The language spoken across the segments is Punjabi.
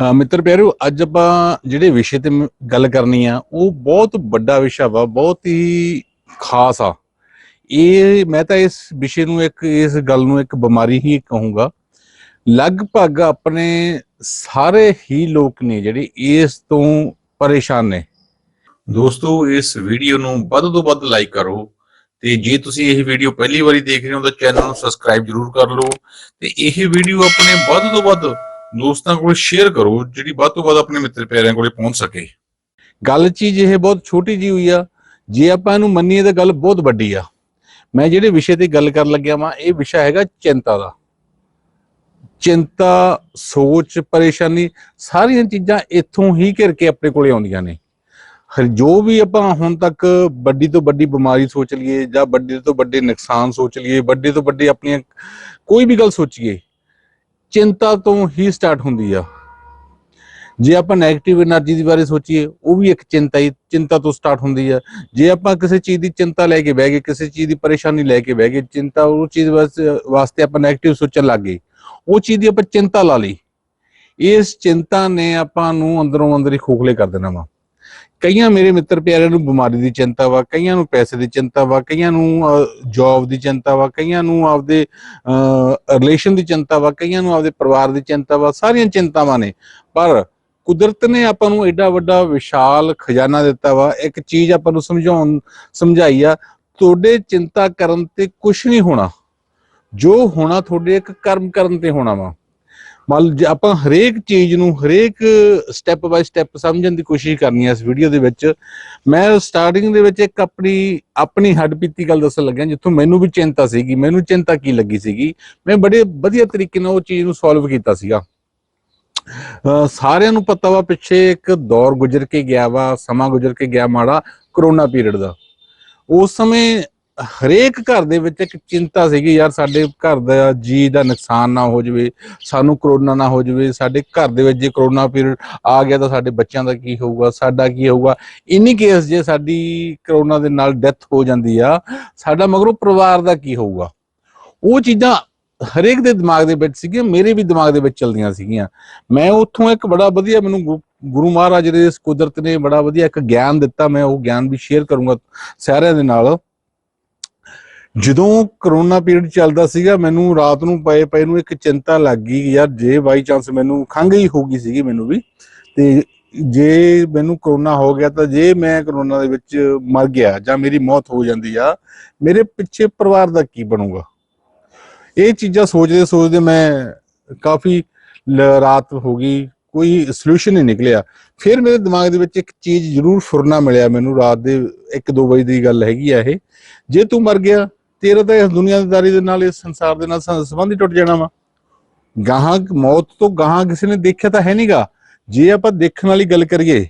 ਮਿੱਤਰ ਪਿਆਰੋ, ਅੱਜ ਆਪਾਂ ਜਿਹੜੇ ਵਿਸ਼ੇ ਤੇ ਗੱਲ ਕਰਨੀ ਆ, ਉਹ ਬਹੁਤ ਵੱਡਾ ਵਿਸ਼ਾ ਵਾ, ਬਹੁਤ ਹੀ ਖਾਸ ਆ। ਇਹ ਮੈਂ ਤਾਂ ਇਸ ਵਿਸ਼ੇ ਨੂੰ ਇੱਕ, ਇਸ ਗੱਲ ਨੂੰ ਇੱਕ ਬਿਮਾਰੀ ਹੀ ਕਹੂੰਗਾ। ਲਗਭਗ ਆਪਣੇ ਸਾਰੇ ਹੀ ਲੋਕ ਨੇ ਜਿਹੜੇ ਇਸ ਤੋਂ ਪਰੇਸ਼ਾਨ ਨੇ। ਦੋਸਤੋ, ਇਸ ਵੀਡੀਓ ਨੂੰ ਵੱਧ ਤੋਂ ਵੱਧ ਲਾਈਕ ਕਰੋ ਤੇ ਜੇ ਤੁਸੀਂ ਇਹ ਵੀਡੀਓ ਪਹਿਲੀ ਵਾਰੀ ਦੇਖ ਰਹੇ ਹੋ ਤਾਂ ਚੈਨਲ ਨੂੰ ਸਬਸਕ੍ਰਾਈਬ ਜਰੂਰ ਕਰ ਲਓ ਤੇ ਇਹ ਵੀਡੀਓ ਆਪਣੇ ਵੱਧ ਤੋਂ ਵੱਧ ਦੋਸਤਾਂ ਕੋਲ ਸ਼ੇਅਰ ਕਰੋ, ਜਿਹੜੀ ਵੱਧ ਤੋਂ ਵੱਧ ਆਪਣੇ ਮਿੱਤਰ ਪਿਆਰਿਆਂ ਕੋਲੇ ਪਹੁੰਚ ਸਕੇ। ਗੱਲ ਚੀਜ਼ ਇਹ ਬਹੁਤ ਛੋਟੀ ਜੀ ਹੋਈ ਆ, ਜੇ ਆਪਾਂ ਇਹਨੂੰ ਮੰਨੀਏ ਤਾਂ ਗੱਲ ਬਹੁਤ ਵੱਡੀ ਆ। ਮੈਂ ਜਿਹੜੇ ਵਿਸ਼ੇ ਤੇ ਗੱਲ ਕਰਨ ਲੱਗਿਆ ਵਾਂ, ਇਹ ਵਿਸ਼ਾ ਹੈਗਾ ਚਿੰਤਾ ਦਾ। ਚਿੰਤਾ, ਸੋਚ, ਪਰੇਸ਼ਾਨੀ, ਸਾਰੀਆਂ ਚੀਜ਼ਾਂ ਇੱਥੋਂ ਹੀ ਘਿਰ ਕੇ ਆਪਣੇ ਕੋਲੇ ਆਉਂਦੀਆਂ ਨੇ। ਜੋ ਵੀ ਆਪਾਂ ਹੁਣ ਤੱਕ ਵੱਡੀ ਤੋਂ ਵੱਡੀ ਬਿਮਾਰੀ ਸੋਚ ਲਈਏ ਜਾਂ ਵੱਡੇ ਤੋਂ ਵੱਡੇ ਨੁਕਸਾਨ ਸੋਚ ਲਈਏ, ਵੱਡੇ ਤੋਂ ਵੱਡੇ ਆਪਣੀਆਂ ਕੋਈ ਵੀ ਗੱਲ ਸੋਚੀਏ ਚਿੰਤਾ ਤੋਂ ਹੀ ਸਟਾਰਟ ਹੁੰਦੀ ਆ। ਜੇ ਆਪਾਂ ਨੈਗੇਟਿਵ એનર્ਜੀ ਦੇ ਬਾਰੇ ਸੋਚੀਏ, ਉਹ ਵੀ ਇੱਕ ਚਿੰਤਾ ਹੀ, ਚਿੰਤਾ ਤੋਂ ਸਟਾਰਟ ਹੁੰਦੀ ਆ। ਜੇ ਆਪਾਂ ਕਿਸੇ ਚੀਜ਼ ਦੀ ਚਿੰਤਾ ਲੈ ਕੇ ਬਹਿ ਗਏ, ਕਿਸੇ ਚੀਜ਼ ਦੀ ਪਰੇਸ਼ਾਨੀ ਲੈ ਕੇ ਬਹਿ ਗਏ, ਚਿੰਤਾ ਉਹ ਚੀਜ਼ ਵਾਸਤੇ ਆਪਾਂ ਨੈਗੇਟਿਵ ਸੋਚਣ ਲੱਗ ਗਏ, ਉਹ ਚੀਜ਼ ਦੀ ਆਪਾਂ ਚਿੰਤਾ ਲਾ ਲਈ। ਇਸ ਚਿੰਤਾ ਨੇ ਆਪਾਂ ਨੂੰ ਅੰਦਰੋਂ ਅੰਦਰ ਹੀ ਖੋਖਲੇ ਕਰ ਦੇਣਾ ਵਾ। ਕਈਆਂ ਮੇਰੇ ਮਿੱਤਰ ਪਿਆਰਿਆਂ ਨੂੰ ਬਿਮਾਰੀ ਦੀ ਚਿੰਤਾ ਵਾ, ਕਈਆਂ ਨੂੰ ਪੈਸੇ ਦੀ ਚਿੰਤਾ ਵਾ, ਕਈਆਂ ਨੂੰ ਜੌਬ ਦੀ ਚਿੰਤਾ ਵਾ, ਕਈਆਂ ਨੂੰ ਆਪਦੇ ਰਿਲੇਸ਼ਨ ਦੀ ਚਿੰਤਾ ਵਾ, ਕਈਆਂ ਨੂੰ ਆਪਦੇ ਪਰਿਵਾਰ ਦੀ ਚਿੰਤਾ ਵਾ, ਸਾਰੀਆਂ ਚਿੰਤਾਵਾਂ ਨੇ। ਪਰ ਕੁਦਰਤ ਨੇ ਆਪਾਂ ਨੂੰ ਐਡਾ ਵੱਡਾ ਵਿਸ਼ਾਲ ਖਜ਼ਾਨਾ ਦਿੱਤਾ ਵਾ, ਇੱਕ ਚੀਜ਼ ਆਪਾਂ ਨੂੰ ਸਮਝਾਉਣ, ਸਮਝਾਈ ਆ, ਤੁਹਾਡੇ ਚਿੰਤਾ ਕਰਨ ਤੇ ਕੁਝ ਨਹੀਂ ਹੋਣਾ। ਜੋ ਹੋਣਾ ਤੁਹਾਡੇ ਇੱਕ ਕਰਮ ਕਰਨ ਤੇ ਹੋਣਾ ਵਾ। ਮੰਨ ਜੇ ਆਪਾਂ ਹਰੇਕ ਚੀਜ਼ ਨੂੰ ਹਰੇਕ ਸਟੈਪ ਬਾਈ ਸਟੈਪ ਸਮਝਣ ਦੀ ਕੋਸ਼ਿਸ਼ ਕਰਨੀ ਹੈ ਇਸ ਵੀਡੀਓ ਦੇ ਵਿੱਚ, ਮੈਂ ਸਟਾਰਟਿੰਗ ਦੇ ਵਿੱਚ ਇੱਕ ਆਪਣੀ ਆਪਣੀ ਹੱਡਪੀਤੀ ਗੱਲ ਦੱਸਣ ਲੱਗਿਆ, ਜਿੱਥੋਂ ਮੈਨੂੰ ਵੀ ਚਿੰਤਾ ਸੀਗੀ, ਮੈਨੂੰ ਚਿੰਤਾ ਕੀ ਲੱਗੀ ਸੀਗੀ, ਮੈਂ ਬੜੇ ਵਧੀਆ ਤਰੀਕੇ ਨਾਲ ਉਹ ਚੀਜ਼ ਨੂੰ ਸੋਲਵ ਕੀਤਾ ਸੀਗਾ। ਅਹ ਸਾਰਿਆਂ ਨੂੰ ਪਤਾ ਵਾ ਪਿੱਛੇ ਇੱਕ ਦੌਰ ਗੁਜ਼ਰ ਕੇ ਗਿਆ ਵਾ, ਸਮਾਂ ਗੁਜ਼ਰ ਕੇ ਗਿਆ ਮਾੜਾ, ਕਰੋਨਾ ਪੀਰੀਅਡ ਦਾ। ਉਸ ਸਮੇਂ ਹਰੇਕ ਘਰ ਦੇ ਵਿੱਚ ਇੱਕ ਚਿੰਤਾ ਸੀਗੀ, ਯਾਰ ਸਾਡੇ ਘਰ ਦਾ ਜੀ ਦਾ ਨੁਕਸਾਨ ਨਾ ਹੋ ਜਾਵੇ, ਸਾਨੂੰ ਕਰੋਨਾ ਨਾ ਹੋ ਜਾਵੇ, ਸਾਡੇ ਘਰ ਦੇ ਵਿੱਚ ਜੇ ਕਰੋਨਾ ਪੀਰੀਅਡ ਆ ਗਿਆ ਤਾਂ ਸਾਡੇ ਬੱਚਿਆਂ ਦਾ ਕੀ ਹੋਊਗਾ, ਸਾਡਾ ਕੀ ਹੋਊਗਾ? ਇਨੀ ਕੇਸ ਜੇ ਸਾਡੀ ਕਰੋਨਾ ਦੇ ਨਾਲ ਡੈਥ ਹੋ ਜਾਂਦੀ ਆ, ਸਾਡਾ ਮਗਰੋਂ ਪਰਿਵਾਰ ਦਾ ਕੀ ਹੋਊਗਾ? ਉਹ ਚੀਜ਼ਾਂ ਹਰੇਕ ਦੇ ਦਿਮਾਗ ਦੇ ਵਿੱਚ ਸੀਗੀਆਂ, ਮੇਰੇ ਵੀ ਦਿਮਾਗ ਦੇ ਵਿੱਚ ਚਲਦੀਆਂ ਸੀਗੀਆਂ। ਮੈਂ ਉੱਥੋਂ ਇੱਕ ਬੜਾ ਵਧੀਆ ਮੈਨੂੰ ਗੁਰੂ- ਗੁਰੂ ਮਹਾਰਾਜ ਦੇ ਇਸ ਕੁਦਰਤ ਨੇ ਬੜਾ ਵਧੀਆ ਇੱਕ ਗਿਆਨ ਦਿੱਤਾ, ਮੈਂ ਉਹ ਗਿਆਨ ਵੀ ਸ਼ੇਅਰ ਕਰੂੰਗਾ ਸਾਰਿਆਂ ਦੇ ਨਾਲ। ਜਦੋਂ ਕਰੋਨਾ ਪੀਰੀਅਡ ਚੱਲਦਾ ਸੀਗਾ, ਮੈਨੂੰ ਰਾਤ ਨੂੰ ਪਏ ਪਏ ਨੂੰ ਇੱਕ ਚਿੰਤਾ ਲੱਗ ਗਈ ਯਾਰ ਜੇ ਬਾਈ ਚਾਂਸ ਮੈਨੂੰ ਖੰਘ ਹੀ ਹੋ ਗਈ ਸੀਗੀ ਮੈਨੂੰ ਵੀ, ਤੇ ਜੇ ਮੈਨੂੰ ਕਰੋਨਾ ਹੋ ਗਿਆ ਤਾਂ ਜੇ ਮੈਂ ਕਰੋਨਾ ਦੇ ਵਿੱਚ ਮਰ ਗਿਆ ਜਾਂ ਮੇਰੀ ਮੌਤ ਹੋ ਜਾਂਦੀ ਆ, ਮੇਰੇ ਪਿੱਛੇ ਪਰਿਵਾਰ ਦਾ ਕੀ ਬਣੂਗਾ? ਇਹ ਚੀਜ਼ਾਂ ਸੋਚਦੇ ਸੋਚਦੇ ਮੈਂ ਕਾਫੀ ਰਾਤ ਹੋ ਗਈ, ਕੋਈ ਸੋਲੂਸ਼ਨ ਨਹੀਂ ਨਿਕਲਿਆ। ਫਿਰ ਮੇਰੇ ਦਿਮਾਗ ਦੇ ਵਿੱਚ ਇੱਕ ਚੀਜ਼ ਜ਼ਰੂਰ ਫੁਰਨਾ ਮਿਲਿਆ ਮੈਨੂੰ ਰਾਤ ਦੇ 1-2 ਵਜੇ ਦੀ ਗੱਲ ਹੈਗੀ ਆ ਇਹ। ਜੇ ਤੂੰ ਮਰ ਗਿਆ ਤੇਰਾ ਤਾਂ ਇਸ ਦੁਨੀਆਦਾਰੀ ਦੇ ਨਾਲ, ਇਸ ਸੰਸਾਰ ਦੇ ਨਾਲ ਸੰਬੰਧ ਹੀ ਟੁੱਟ ਜਾਣਾ ਵਾ। ਗਾਹਾਂ ਮੌਤ ਤੋਂ ਗਾਹਾਂ ਕਿਸੇ ਨੇ ਦੇਖਿਆ ਤਾਂ ਹੈ ਨਹੀਂਗਾ ਜੇ ਆਪਾਂ ਦੇਖਣ ਵਾਲੀ ਗੱਲ ਕਰੀਏ,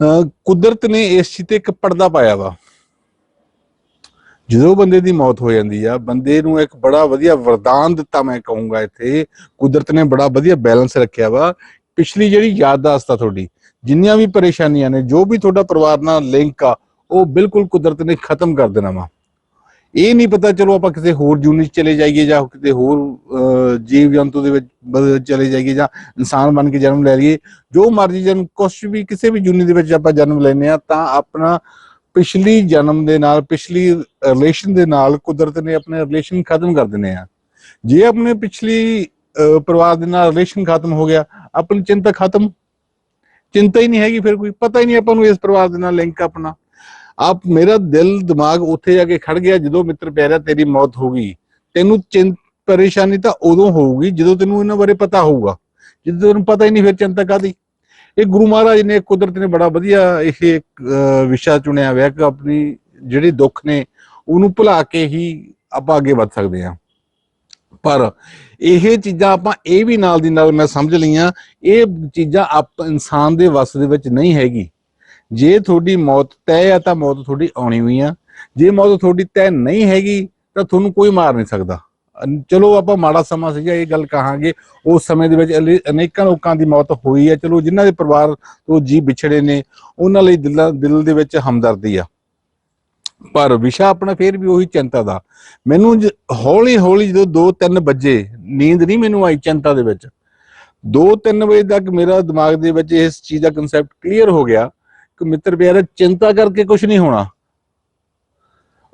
ਅਹ ਕੁਦਰਤ ਨੇ ਇਸ ਚੀਜ਼ ਤੇ ਇੱਕ ਪਰਦਾ ਪਾਇਆ ਵਾ। ਜਦੋਂ ਬੰਦੇ ਦੀ ਮੌਤ ਹੋ ਜਾਂਦੀ ਆ, ਬੰਦੇ ਨੂੰ ਇੱਕ ਬੜਾ ਵਧੀਆ ਵਰਦਾਨ ਦਿੱਤਾ ਮੈਂ ਕਹੂੰਗਾ ਇੱਥੇ। ਕੁਦਰਤ ਨੇ ਬੜਾ ਵਧੀਆ ਬੈਲੈਂਸ ਰੱਖਿਆ ਵਾ। ਪਿਛਲੀ ਜਿਹੜੀ ਯਾਦਦਾਸ਼ਤ ਆ ਤੁਹਾਡੀ, ਜਿੰਨੀਆਂ ਵੀ ਪਰੇਸ਼ਾਨੀਆਂ ਨੇ, ਜੋ ਵੀ ਤੁਹਾਡਾ ਪਰਿਵਾਰ ਨਾਲ ਲਿੰਕ ਆ, ਉਹ ਬਿਲਕੁਲ ਕੁਦਰਤ ਨੇ ਖਤਮ ਕਰ ਦੇਣਾ ਵਾ। ਇਹ ਨਹੀਂ ਪਤਾ ਚਲੋ ਆਪਾਂ ਕਿਸੇ ਹੋਰ ਜੂਨੀ ਚਲੇ ਜਾਈਏ ਜਾਂ ਕਿਤੇ ਹੋਰ ਜੀਵ ਜੰਤੂ ਦੇ ਵਿੱਚ ਚਲੇ ਜਾਈਏ ਜਾਂ ਇਨਸਾਨ ਬਣ ਕੇ ਜਨਮ ਲੈ ਲਈਏ, ਜੋ ਮਰਜ਼ੀ ਜਨਮ, ਕੁਛ ਵੀ ਕਿਸੇ ਵੀ ਜੂਨੀ ਦੇ ਵਿੱਚ ਆਪਾਂ ਜਨਮ ਲੈਨੇ ਆ ਤਾਂ ਆਪਣਾ ਪਿਛਲੀ ਜਨਮ ਦੇ ਨਾਲ, ਪਿਛਲੀ ਰਿਲੇਸ਼ਨ ਦੇ ਨਾਲ ਕੁਦਰਤ ਨੇ ਆਪਣੇ ਰਿਲੇਸ਼ਨ ਖਤਮ ਕਰ ਦਿੰਨੇ ਆ। ਜੇ ਆਪਣੇ ਪਿਛਲੀ ਪਰਿਵਾਰ ਦੇ ਨਾਲ ਰਿਲੇਸ਼ਨ ਖਤਮ ਹੋ ਗਿਆ, ਆਪਣੀ ਚਿੰਤਾ ਖਤਮ। ਚਿੰਤਾ ਹੀ ਨਹੀਂ ਹੈਗੀ, ਫਿਰ ਕੋਈ ਪਤਾ ਹੀ ਨਹੀਂ ਆਪਾਂ ਨੂੰ ਇਸ ਪਰਿਵਾਰ ਦੇ ਨਾਲ ਲਿੰਕ ਆਪਣਾ। ਆਪ ਮੇਰਾ ਦਿਲ ਦਿਮਾਗ ਉੱਥੇ ਜਾ ਕੇ ਖੜ ਗਿਆ ਜਦੋਂ ਮਿੱਤਰ ਪਿਆਰਿਆ ਤੇਰੀ ਮੌਤ ਹੋ ਗਈ। ਤੈਨੂੰ ਚਿੰਤ ਪਰੇਸ਼ਾਨੀ ਤਾਂ ਉਦੋਂ ਹੋਊਗੀ ਜਦੋਂ ਤੈਨੂੰ ਇਹਨਾਂ ਬਾਰੇ ਪਤਾ ਹੋਊਗਾ। ਜਦੋਂ ਤੈਨੂੰ ਪਤਾ ਹੀ ਨਹੀਂ ਫਿਰ ਚਿੰਤਾ ਕਾਦੀ ਇਹ ਗੁਰੂ ਮਹਾਰਾਜ ਨੇ ਕੁਦਰਤ ਨੇ ਬੜਾ ਵਧੀਆ ਇਹ ਵਿਸ਼ਾ ਚੁਣਿਆ ਹੋਇਆ ਕਿ ਆਪਣੀ ਜਿਹੜੇ ਦੁੱਖ ਨੇ ਉਹਨੂੰ ਭੁਲਾ ਕੇ ਹੀ ਆਪਾਂ ਅੱਗੇ ਵੱਧ ਸਕਦੇ ਹਾਂ। ਪਰ ਇਹ ਚੀਜ਼ਾਂ ਆਪਾਂ ਇਹ ਵੀ ਨਾਲ ਦੀ ਨਾਲ ਮੈਂ ਸਮਝ ਲਈਆਂ, ਇਹ ਚੀਜ਼ਾਂ ਆਪ ਇਨਸਾਨ ਦੇ ਵੱਸ ਦੇ ਵਿੱਚ ਨਹੀਂ ਹੈਗੀ। ਜੇ ਤੁਹਾਡੀ ਮੌਤ ਤੈਅ ਆ ਤਾਂ ਮੌਤ ਤੁਹਾਡੀ ਆਉਣੀ ਹੋਈ ਆ। ਜੇ ਮੌਤ ਤੁਹਾਡੀ ਤੈਅ ਨਹੀਂ ਹੈਗੀ ਤਾਂ ਤੁਹਾਨੂੰ ਕੋਈ ਮਾਰ ਨਹੀਂ ਸਕਦਾ। ਚਲੋ ਆਪਾਂ ਮਾੜਾ ਸਮਾਂ ਸੀਗਾ, ਇਹ ਗੱਲ ਕਹਾਂਗੇ। ਉਸ ਸਮੇਂ ਦੇ ਵਿੱਚ ਅਨੇਕਾਂ ਲੋਕਾਂ ਦੀ ਮੌਤ ਹੋਈ ਹੈ ਚਲੋ ਜਿਨ੍ਹਾਂ ਦੇ ਪਰਿਵਾਰ ਤੋਂ ਜੀ ਵਿਛੜੇ ਨੇ, ਉਹਨਾਂ ਲਈ ਦਿਲਾਂ ਦਿਲ ਦੇ ਵਿੱਚ ਹਮਦਰਦੀ ਆ। ਪਰ ਵਿਸ਼ਾ ਆਪਣਾ ਫੇਰ ਵੀ ਉਹੀ ਚਿੰਤਾ ਦਾ। ਮੈਨੂੰ ਹੌਲੀ ਹੌਲੀ ਜਦੋਂ 2-3 ਵਜੇ, ਨੀਂਦ ਨਹੀਂ ਮੈਨੂੰ ਆਈ ਚਿੰਤਾ ਦੇ ਵਿੱਚ। 2-3 ਵਜੇ ਤੱਕ ਮੇਰਾ ਦਿਮਾਗ ਦੇ ਵਿੱਚ ਇਸ ਚੀਜ਼ ਦਾ ਕਨਸੈਪਟ ਕਲੀਅਰ ਹੋ ਗਿਆ ਮਿੱਤਰ ਪਿਆਰਾ ਚਿੰਤਾ ਕਰਕੇ ਕੁਝ ਨਹੀਂ ਹੋਣਾ।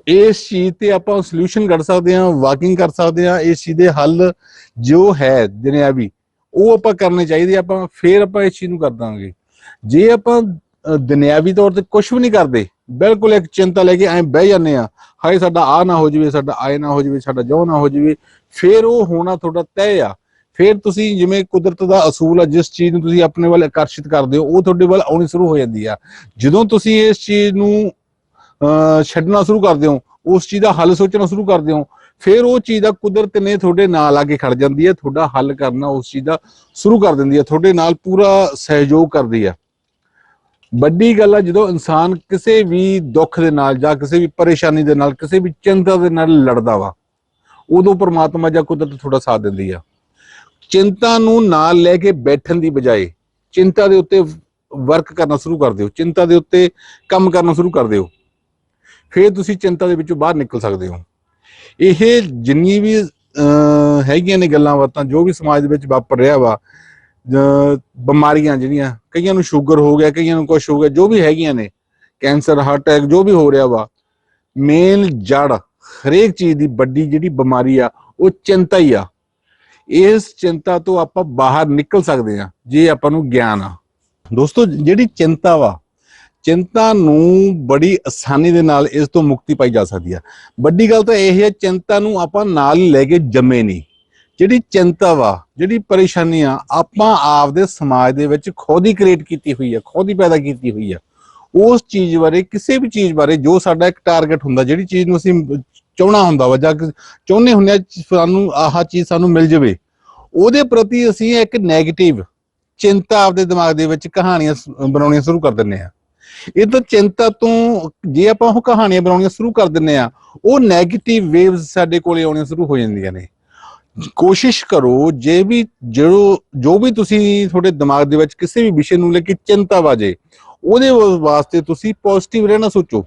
ਇਸ ਚੀਜ਼ ਤੇ ਆਪਾਂ ਸੋਲੂਸ਼ਨ ਕੱਢ ਸਕਦੇ ਹਾਂ ਵਾਕਿੰਗ ਕਰ ਸਕਦੇ ਹਾਂ, ਇਸ ਚੀਜ਼ ਦੇ ਹੱਲ ਜੋ ਹੈ ਦੁਨਿਆਵੀ ਉਹ ਆਪਾਂ ਕਰਨੇ ਚਾਹੀਦੇ ਆਪਾਂ ਫੇਰ ਆਪਾਂ ਇਸ ਚੀਜ਼ ਨੂੰ ਕਰ ਦਾਂਗੇ। ਜੇ ਆਪਾਂ ਦੁਨਿਆਵੀ ਤੌਰ ਤੇ ਕੁਝ ਵੀ ਨਹੀਂ ਕਰਦੇ, ਬਿਲਕੁਲ ਇੱਕ ਚਿੰਤਾ ਲੈ ਕੇ ਐਂ ਬਹਿ ਜਾਂਦੇ ਆ ਹਾਏ ਸਾਡਾ ਆ ਨਾ ਹੋ ਜਾਵੇ, ਸਾਡਾ ਆਏ ਨਾ ਹੋ ਜਾਵੇ, ਸਾਡਾ ਜੋ ਨਾ ਹੋ ਜਾਵੇ, ਫੇਰ ਉਹ ਹੋਣਾ ਤੁਹਾਡਾ ਤੈਅ ਆ। ਫਿਰ ਤੁਸੀਂ ਜਿਵੇਂ ਕੁਦਰਤ ਦਾ ਅਸੂਲ ਆ ਜਿਸ ਚੀਜ਼ ਨੂੰ ਤੁਸੀਂ ਆਪਣੇ ਵੱਲ ਆਕਰਸ਼ਿਤ ਕਰਦੇ ਹੋ ਉਹ ਤੁਹਾਡੇ ਵੱਲ ਆਉਣੀ ਸ਼ੁਰੂ ਹੋ ਜਾਂਦੀ ਆ। ਜਦੋਂ ਤੁਸੀਂ ਇਸ ਚੀਜ਼ ਨੂੰ ਅ, ਛੱਡਣਾ ਸ਼ੁਰੂ ਕਰਦੇ ਹੋ ਉਸ ਚੀਜ਼ ਦਾ ਹੱਲ ਸੋਚਣਾ ਸ਼ੁਰੂ ਕਰਦੇ ਹੋ ਫਿਰ ਉਹ ਚੀਜ਼ ਦਾ ਕੁਦਰਤ ਨੇ ਤੁਹਾਡੇ ਨਾਲ ਆ ਕੇ ਖੜ ਜਾਂਦੀ ਹੈ ਤੁਹਾਡਾ ਹੱਲ ਕਰਨਾ ਉਸ ਚੀਜ਼ ਦਾ ਸ਼ੁਰੂ ਕਰ ਦਿੰਦੀ ਹੈ ਤੁਹਾਡੇ ਨਾਲ ਪੂਰਾ ਸਹਿਯੋਗ ਕਰਦੀ ਹੈ ਵੱਡੀ ਗੱਲ ਆ ਜਦੋਂ ਇਨਸਾਨ ਕਿਸੇ ਵੀ ਦੁੱਖ ਦੇ ਨਾਲ ਜਾਂ ਕਿਸੇ ਵੀ ਪਰੇਸ਼ਾਨੀ ਦੇ ਨਾਲ ਕਿਸੇ ਵੀ ਚਿੰਤਾ ਦੇ ਨਾਲ ਲੜਦਾ ਵਾ ਉਦੋਂ ਪਰਮਾਤਮਾ ਜਾਂ ਕੁਦਰਤ ਤੁਹਾਡਾ ਸਾਥ ਦਿੰਦੀ ਆ। ਚਿੰਤਾ ਨੂੰ ਨਾਲ ਲੈ ਕੇ ਬੈਠਣ ਦੀ ਬਜਾਏ ਚਿੰਤਾ ਦੇ ਉੱਤੇ ਵਰਕ ਕਰਨਾ ਸ਼ੁਰੂ ਕਰ ਦਿਓ, ਚਿੰਤਾ ਦੇ ਉੱਤੇ ਕੰਮ ਕਰਨਾ ਸ਼ੁਰੂ ਕਰ ਦਿਓ। ਫਿਰ ਤੁਸੀਂ ਚਿੰਤਾ ਦੇ ਵਿੱਚੋਂ ਬਾਹਰ ਨਿਕਲ ਸਕਦੇ ਹੋ। ਇਹ ਜਿੰਨੀ ਵੀ ਹੈਗੀਆਂ ਨੇ ਗੱਲਾਂ ਬਾਤਾਂ, ਜੋ ਵੀ ਸਮਾਜ ਦੇ ਵਿੱਚ ਵਾਪਰ ਰਿਹਾ ਵਾ ਬਿਮਾਰੀਆਂ ਜਿਹੜੀਆਂ, ਕਈਆਂ ਨੂੰ ਸ਼ੂਗਰ ਹੋ ਗਿਆ, ਕਈਆਂ ਨੂੰ ਕੁਝ ਹੋ ਗਿਆ, ਜੋ ਵੀ ਹੈਗੀਆਂ ਨੇ ਕੈਂਸਰ ਹਾਰਟ ਅਟੈਕ ਜੋ ਵੀ ਹੋ ਰਿਹਾ ਵਾ ਮੇਨ ਜੜ ਹਰੇਕ ਚੀਜ਼ ਦੀ ਵੱਡੀ ਜਿਹੜੀ ਬਿਮਾਰੀ ਆ, ਉਹ ਚਿੰਤਾ ਹੀ ਆ। ਇਸ ਚਿੰਤਾ ਤੋਂ ਆਪਾਂ ਬਾਹਰ ਨਿਕਲ ਸਕਦੇ ਆ ਜੇ ਆਪਾਂ ਨੂੰ ਗਿਆਨ ਆ। ਦੋਸਤੋ, ਜਿਹੜੀ ਚਿੰਤਾ ਵਾ, ਚਿੰਤਾ ਨੂੰ ਬੜੀ ਆਸਾਨੀ ਦੇ ਨਾਲ ਇਸ ਤੋਂ ਮੁਕਤੀ ਪਾਈ ਜਾ ਸਕਦੀ ਆ। ਵੱਡੀ ਗੱਲ ਤਾਂ ਇਹ ਹੈ, ਚਿੰਤਾ ਨੂੰ ਆਪਾਂ ਨਾਲ ਲੈ ਕੇ ਜੰਮੇ ਨਹੀਂ। ਜਿਹੜੀ ਚਿੰਤਾ ਵਾ, ਜਿਹੜੀ ਪਰੇਸ਼ਾਨੀ ਆ, ਆਪਾਂ ਆਪਦੇ ਸਮਾਜ ਦੇ ਵਿੱਚ ਖੁਦ ਹੀ ਕ੍ਰੀਏਟ ਕੀਤੀ ਹੋਈ ਆ, ਖੁਦ ਹੀ ਪੈਦਾ ਕੀਤੀ ਹੋਈ ਆ। ਉਸ ਚੀਜ਼ ਬਾਰੇ, ਕਿਸੇ ਵੀ ਚੀਜ਼ ਬਾਰੇ ਜੋ ਸਾਡਾ ਇੱਕ ਟਾਰਗੇਟ ਹੁੰਦਾ, ਜਿਹੜੀ ਚੀਜ਼ ਨੂੰ ਅਸੀਂ ਚਾਹਣਾ ਹੁੰਦਾ ਵਾ, ਜਾਂ ਚਾਹੁੰਦੇ ਹੁੰਦੇ ਆ ਸਾਨੂੰ ਆਹ ਚੀਜ਼ ਸਾਨੂੰ ਮਿਲ ਜਾਵੇ। ਉਹਦੇ ਪ੍ਰਤੀ ਅਸੀਂ ਇੱਕ 네ਗੇਟਿਵ ਚਿੰਤਾ ਆਪਦੇ ਦਿਮਾਗ ਦੇ ਵਿੱਚ ਕਹਾਣੀਆਂ ਬਣਾਉਣੀਆਂ ਸ਼ੁਰੂ ਕਰ ਦਿੰਨੇ ਆ। ਇਹ ਤਾਂ ਚਿੰਤਾ ਤੋਂ ਜੇ ਆਪਾਂ ਉਹ ਕਹਾਣੀਆਂ ਬਣਾਉਣੀਆਂ ਸ਼ੁਰੂ ਕਰ ਦਿੰਨੇ ਆ, ਉਹ 네ਗੇਟਿਵ ਵੇਵਸ ਸਾਡੇ ਕੋਲੇ ਆਉਣੀਆਂ ਸ਼ੁਰੂ ਹੋ ਜਾਂਦੀਆਂ ਨੇ। ਕੋਸ਼ਿਸ਼ ਕਰੋ ਜੇ ਵੀ ਜੋ ਜੋ ਵੀ ਤੁਸੀਂ ਤੁਹਾਡੇ ਦਿਮਾਗ ਦੇ ਵਿੱਚ ਕਿਸੇ ਵੀ ਵਿਸ਼ੇ ਨੂੰ ਲੈ ਕੇ ਚਿੰਤਾ ਵਾਜੇ, ਉਹਦੇ ਵਾਸਤੇ ਤੁਸੀਂ ਪੋਜ਼ਿਟਿਵ ਰਹਿਣਾ ਸੋਚੋ।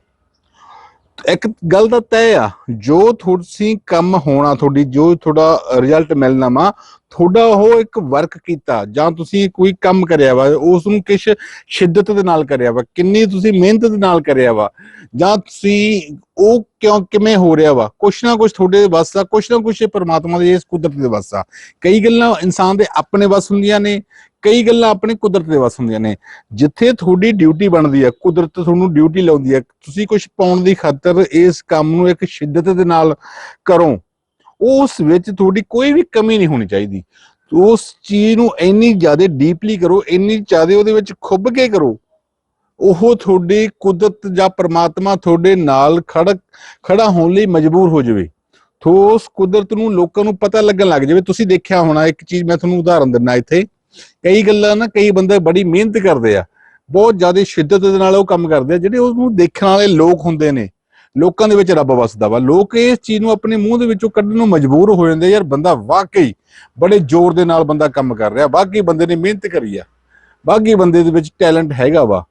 ਇੱਕ ਗੱਲ ਤਾਂ ਤੈਅ ਆ, ਜੋ ਤੁਸੀਂ ਕੰਮ ਹੋਣਾ ਤੁਹਾਡੀ, ਜੋ ਤੁਹਾਡਾ ਰਿਜ਼ਲਟ ਮਿਲਣਾ ਵਾ, ਤੁਹਾਡਾ ਉਹ ਇੱਕ ਵਰਕ ਕੀਤਾ, ਜਾਂ ਤੁਸੀਂ ਕੋਈ ਕੰਮ ਕਰਿਆ ਵਾ ਉਸ ਨੂੰ ਕਿਸ ਸ਼ਿੱਦਤ ਦੇ ਨਾਲ ਕਰਿਆ ਵਾ, ਕਿੰਨੀ ਤੁਸੀਂ ਮਿਹਨਤ ਦੇ ਨਾਲ ਕਰਿਆ ਵਾ, ਜਾਂ ਤੁਸੀਂ ਉਹ ਕਿਉਂ ਕਿਵੇਂ ਹੋ ਰਿਹਾ ਵਾ, ਕੁਛ ਨਾ ਕੁਛ ਤੁਹਾਡੇ ਵੱਸ ਆ, ਕੁਛ ਨਾ ਕੁਛ ਪ੍ਰਮਾਤਮਾ ਦੇ ਇਸ ਕੁਦਰਤ ਦੇ ਵੱਸ ਆ। ਕਈ ਗੱਲਾਂ ਇਨਸਾਨ ਦੇ ਆਪਣੇ ਵੱਸ ਹੁੰਦੀਆਂ ਨੇ ਕਈ ਗੱਲਾਂ ਆਪਣੇ ਕੁਦਰਤ ਦੇ ਵੱਸ ਹੁੰਦੀਆਂ ਨੇ। ਜਿੱਥੇ ਤੁਹਾਡੀ ਡਿਊਟੀ ਬਣਦੀ ਹੈ, ਕੁਦਰਤ ਤੁਹਾਨੂੰ ਡਿਊਟੀ ਲਾਉਂਦੀ ਹੈ। ਤੁਸੀਂ ਕੁਝ ਪਾਉਣ ਦੀ ਖਾਤਰ ਇਸ ਕੰਮ ਨੂੰ ਇੱਕ ਸ਼ਿੱਦਤ ਦੇ ਨਾਲ ਕਰੋ। ਉਸ ਵਿੱਚ ਤੁਹਾਡੀ ਕੋਈ ਵੀ ਕਮੀ ਨਹੀਂ ਹੋਣੀ ਚਾਹੀਦੀ। ਉਸ ਚੀਜ਼ ਨੂੰ ਇੰਨੀ ਜ਼ਿਆਦਾ ਡੀਪਲੀ ਕਰੋ, ਇੰਨੀ ਜ਼ਿਆਦਾ ਉਹਦੇ ਵਿੱਚ ਖੁੱਭ ਕੇ ਕਰੋ। ਉਹ ਤੁਹਾਡੀ ਕੁਦਰਤ ਜਾਂ ਪ੍ਰਮਾਤਮਾ ਤੁਹਾਡੇ ਨਾਲ ਖੜ, ਖੜਾ ਹੋਣ ਲਈ ਮਜਬੂਰ ਹੋ ਜਾਵੇ। ਉਸ ਕੁਦਰਤ ਨੂੰ ਲੋਕਾਂ ਨੂੰ ਪਤਾ ਲੱਗਣ ਲੱਗ ਜਾਵੇ। ਤੁਸੀਂ ਦੇਖਿਆ ਹੋਣਾ, ਇੱਕ ਚੀਜ਼ ਮੈਂ ਤੁਹਾਨੂੰ ਉਦਾਹਰਨ ਦਿੰਦਾ ਇੱਥੇ। ਕਈ ਗੱਲਾਂ ਨਾ, ਕਈ ਬੰਦੇ ਬੜੀ ਮਿਹਨਤ ਕਰਦੇ ਆ। ਬਹੁਤ ਜ਼ਿਆਦਾ ਸ਼ਿੱਦਤ ਦੇ ਨਾਲ ਉਹ ਕੰਮ ਕਰਦੇ ਆ, ਜਿਹੜੇ ਉਹਨੂੰ ਦੇਖਣ ਵਾਲੇ ਲੋਕ ਹੁੰਦੇ ਨੇ। ਲੋਕਾਂ ਦੇ ਵਿੱਚ ਰੱਬ ਵਸਦਾ ਵਾ। ਲੋਕ ਇਸ ਚੀਜ਼ ਨੂੰ ਆਪਣੇ ਮੂੰਹ ਦੇ ਵਿੱਚੋਂ ਕੱਢਣ ਨੂੰ ਮਜਬੂਰ ਹੋ ਜਾਂਦੇ ਯਾਰ ਬੰਦਾ ਵਾਕਈ ਬੜੇ ਜ਼ੋਰ ਦੇ ਨਾਲ ਬੰਦਾ ਕੰਮ ਕਰ ਰਿਹਾ। ਵਾਕਈ ਬੰਦੇ ਨੇ ਮਿਹਨਤ ਕਰੀ ਆ। ਵਾਕਈ ਬੰਦੇ ਦੇ ਵਿੱਚ ਟੈਲੈਂਟ ਹੈਗਾ ਵਾ।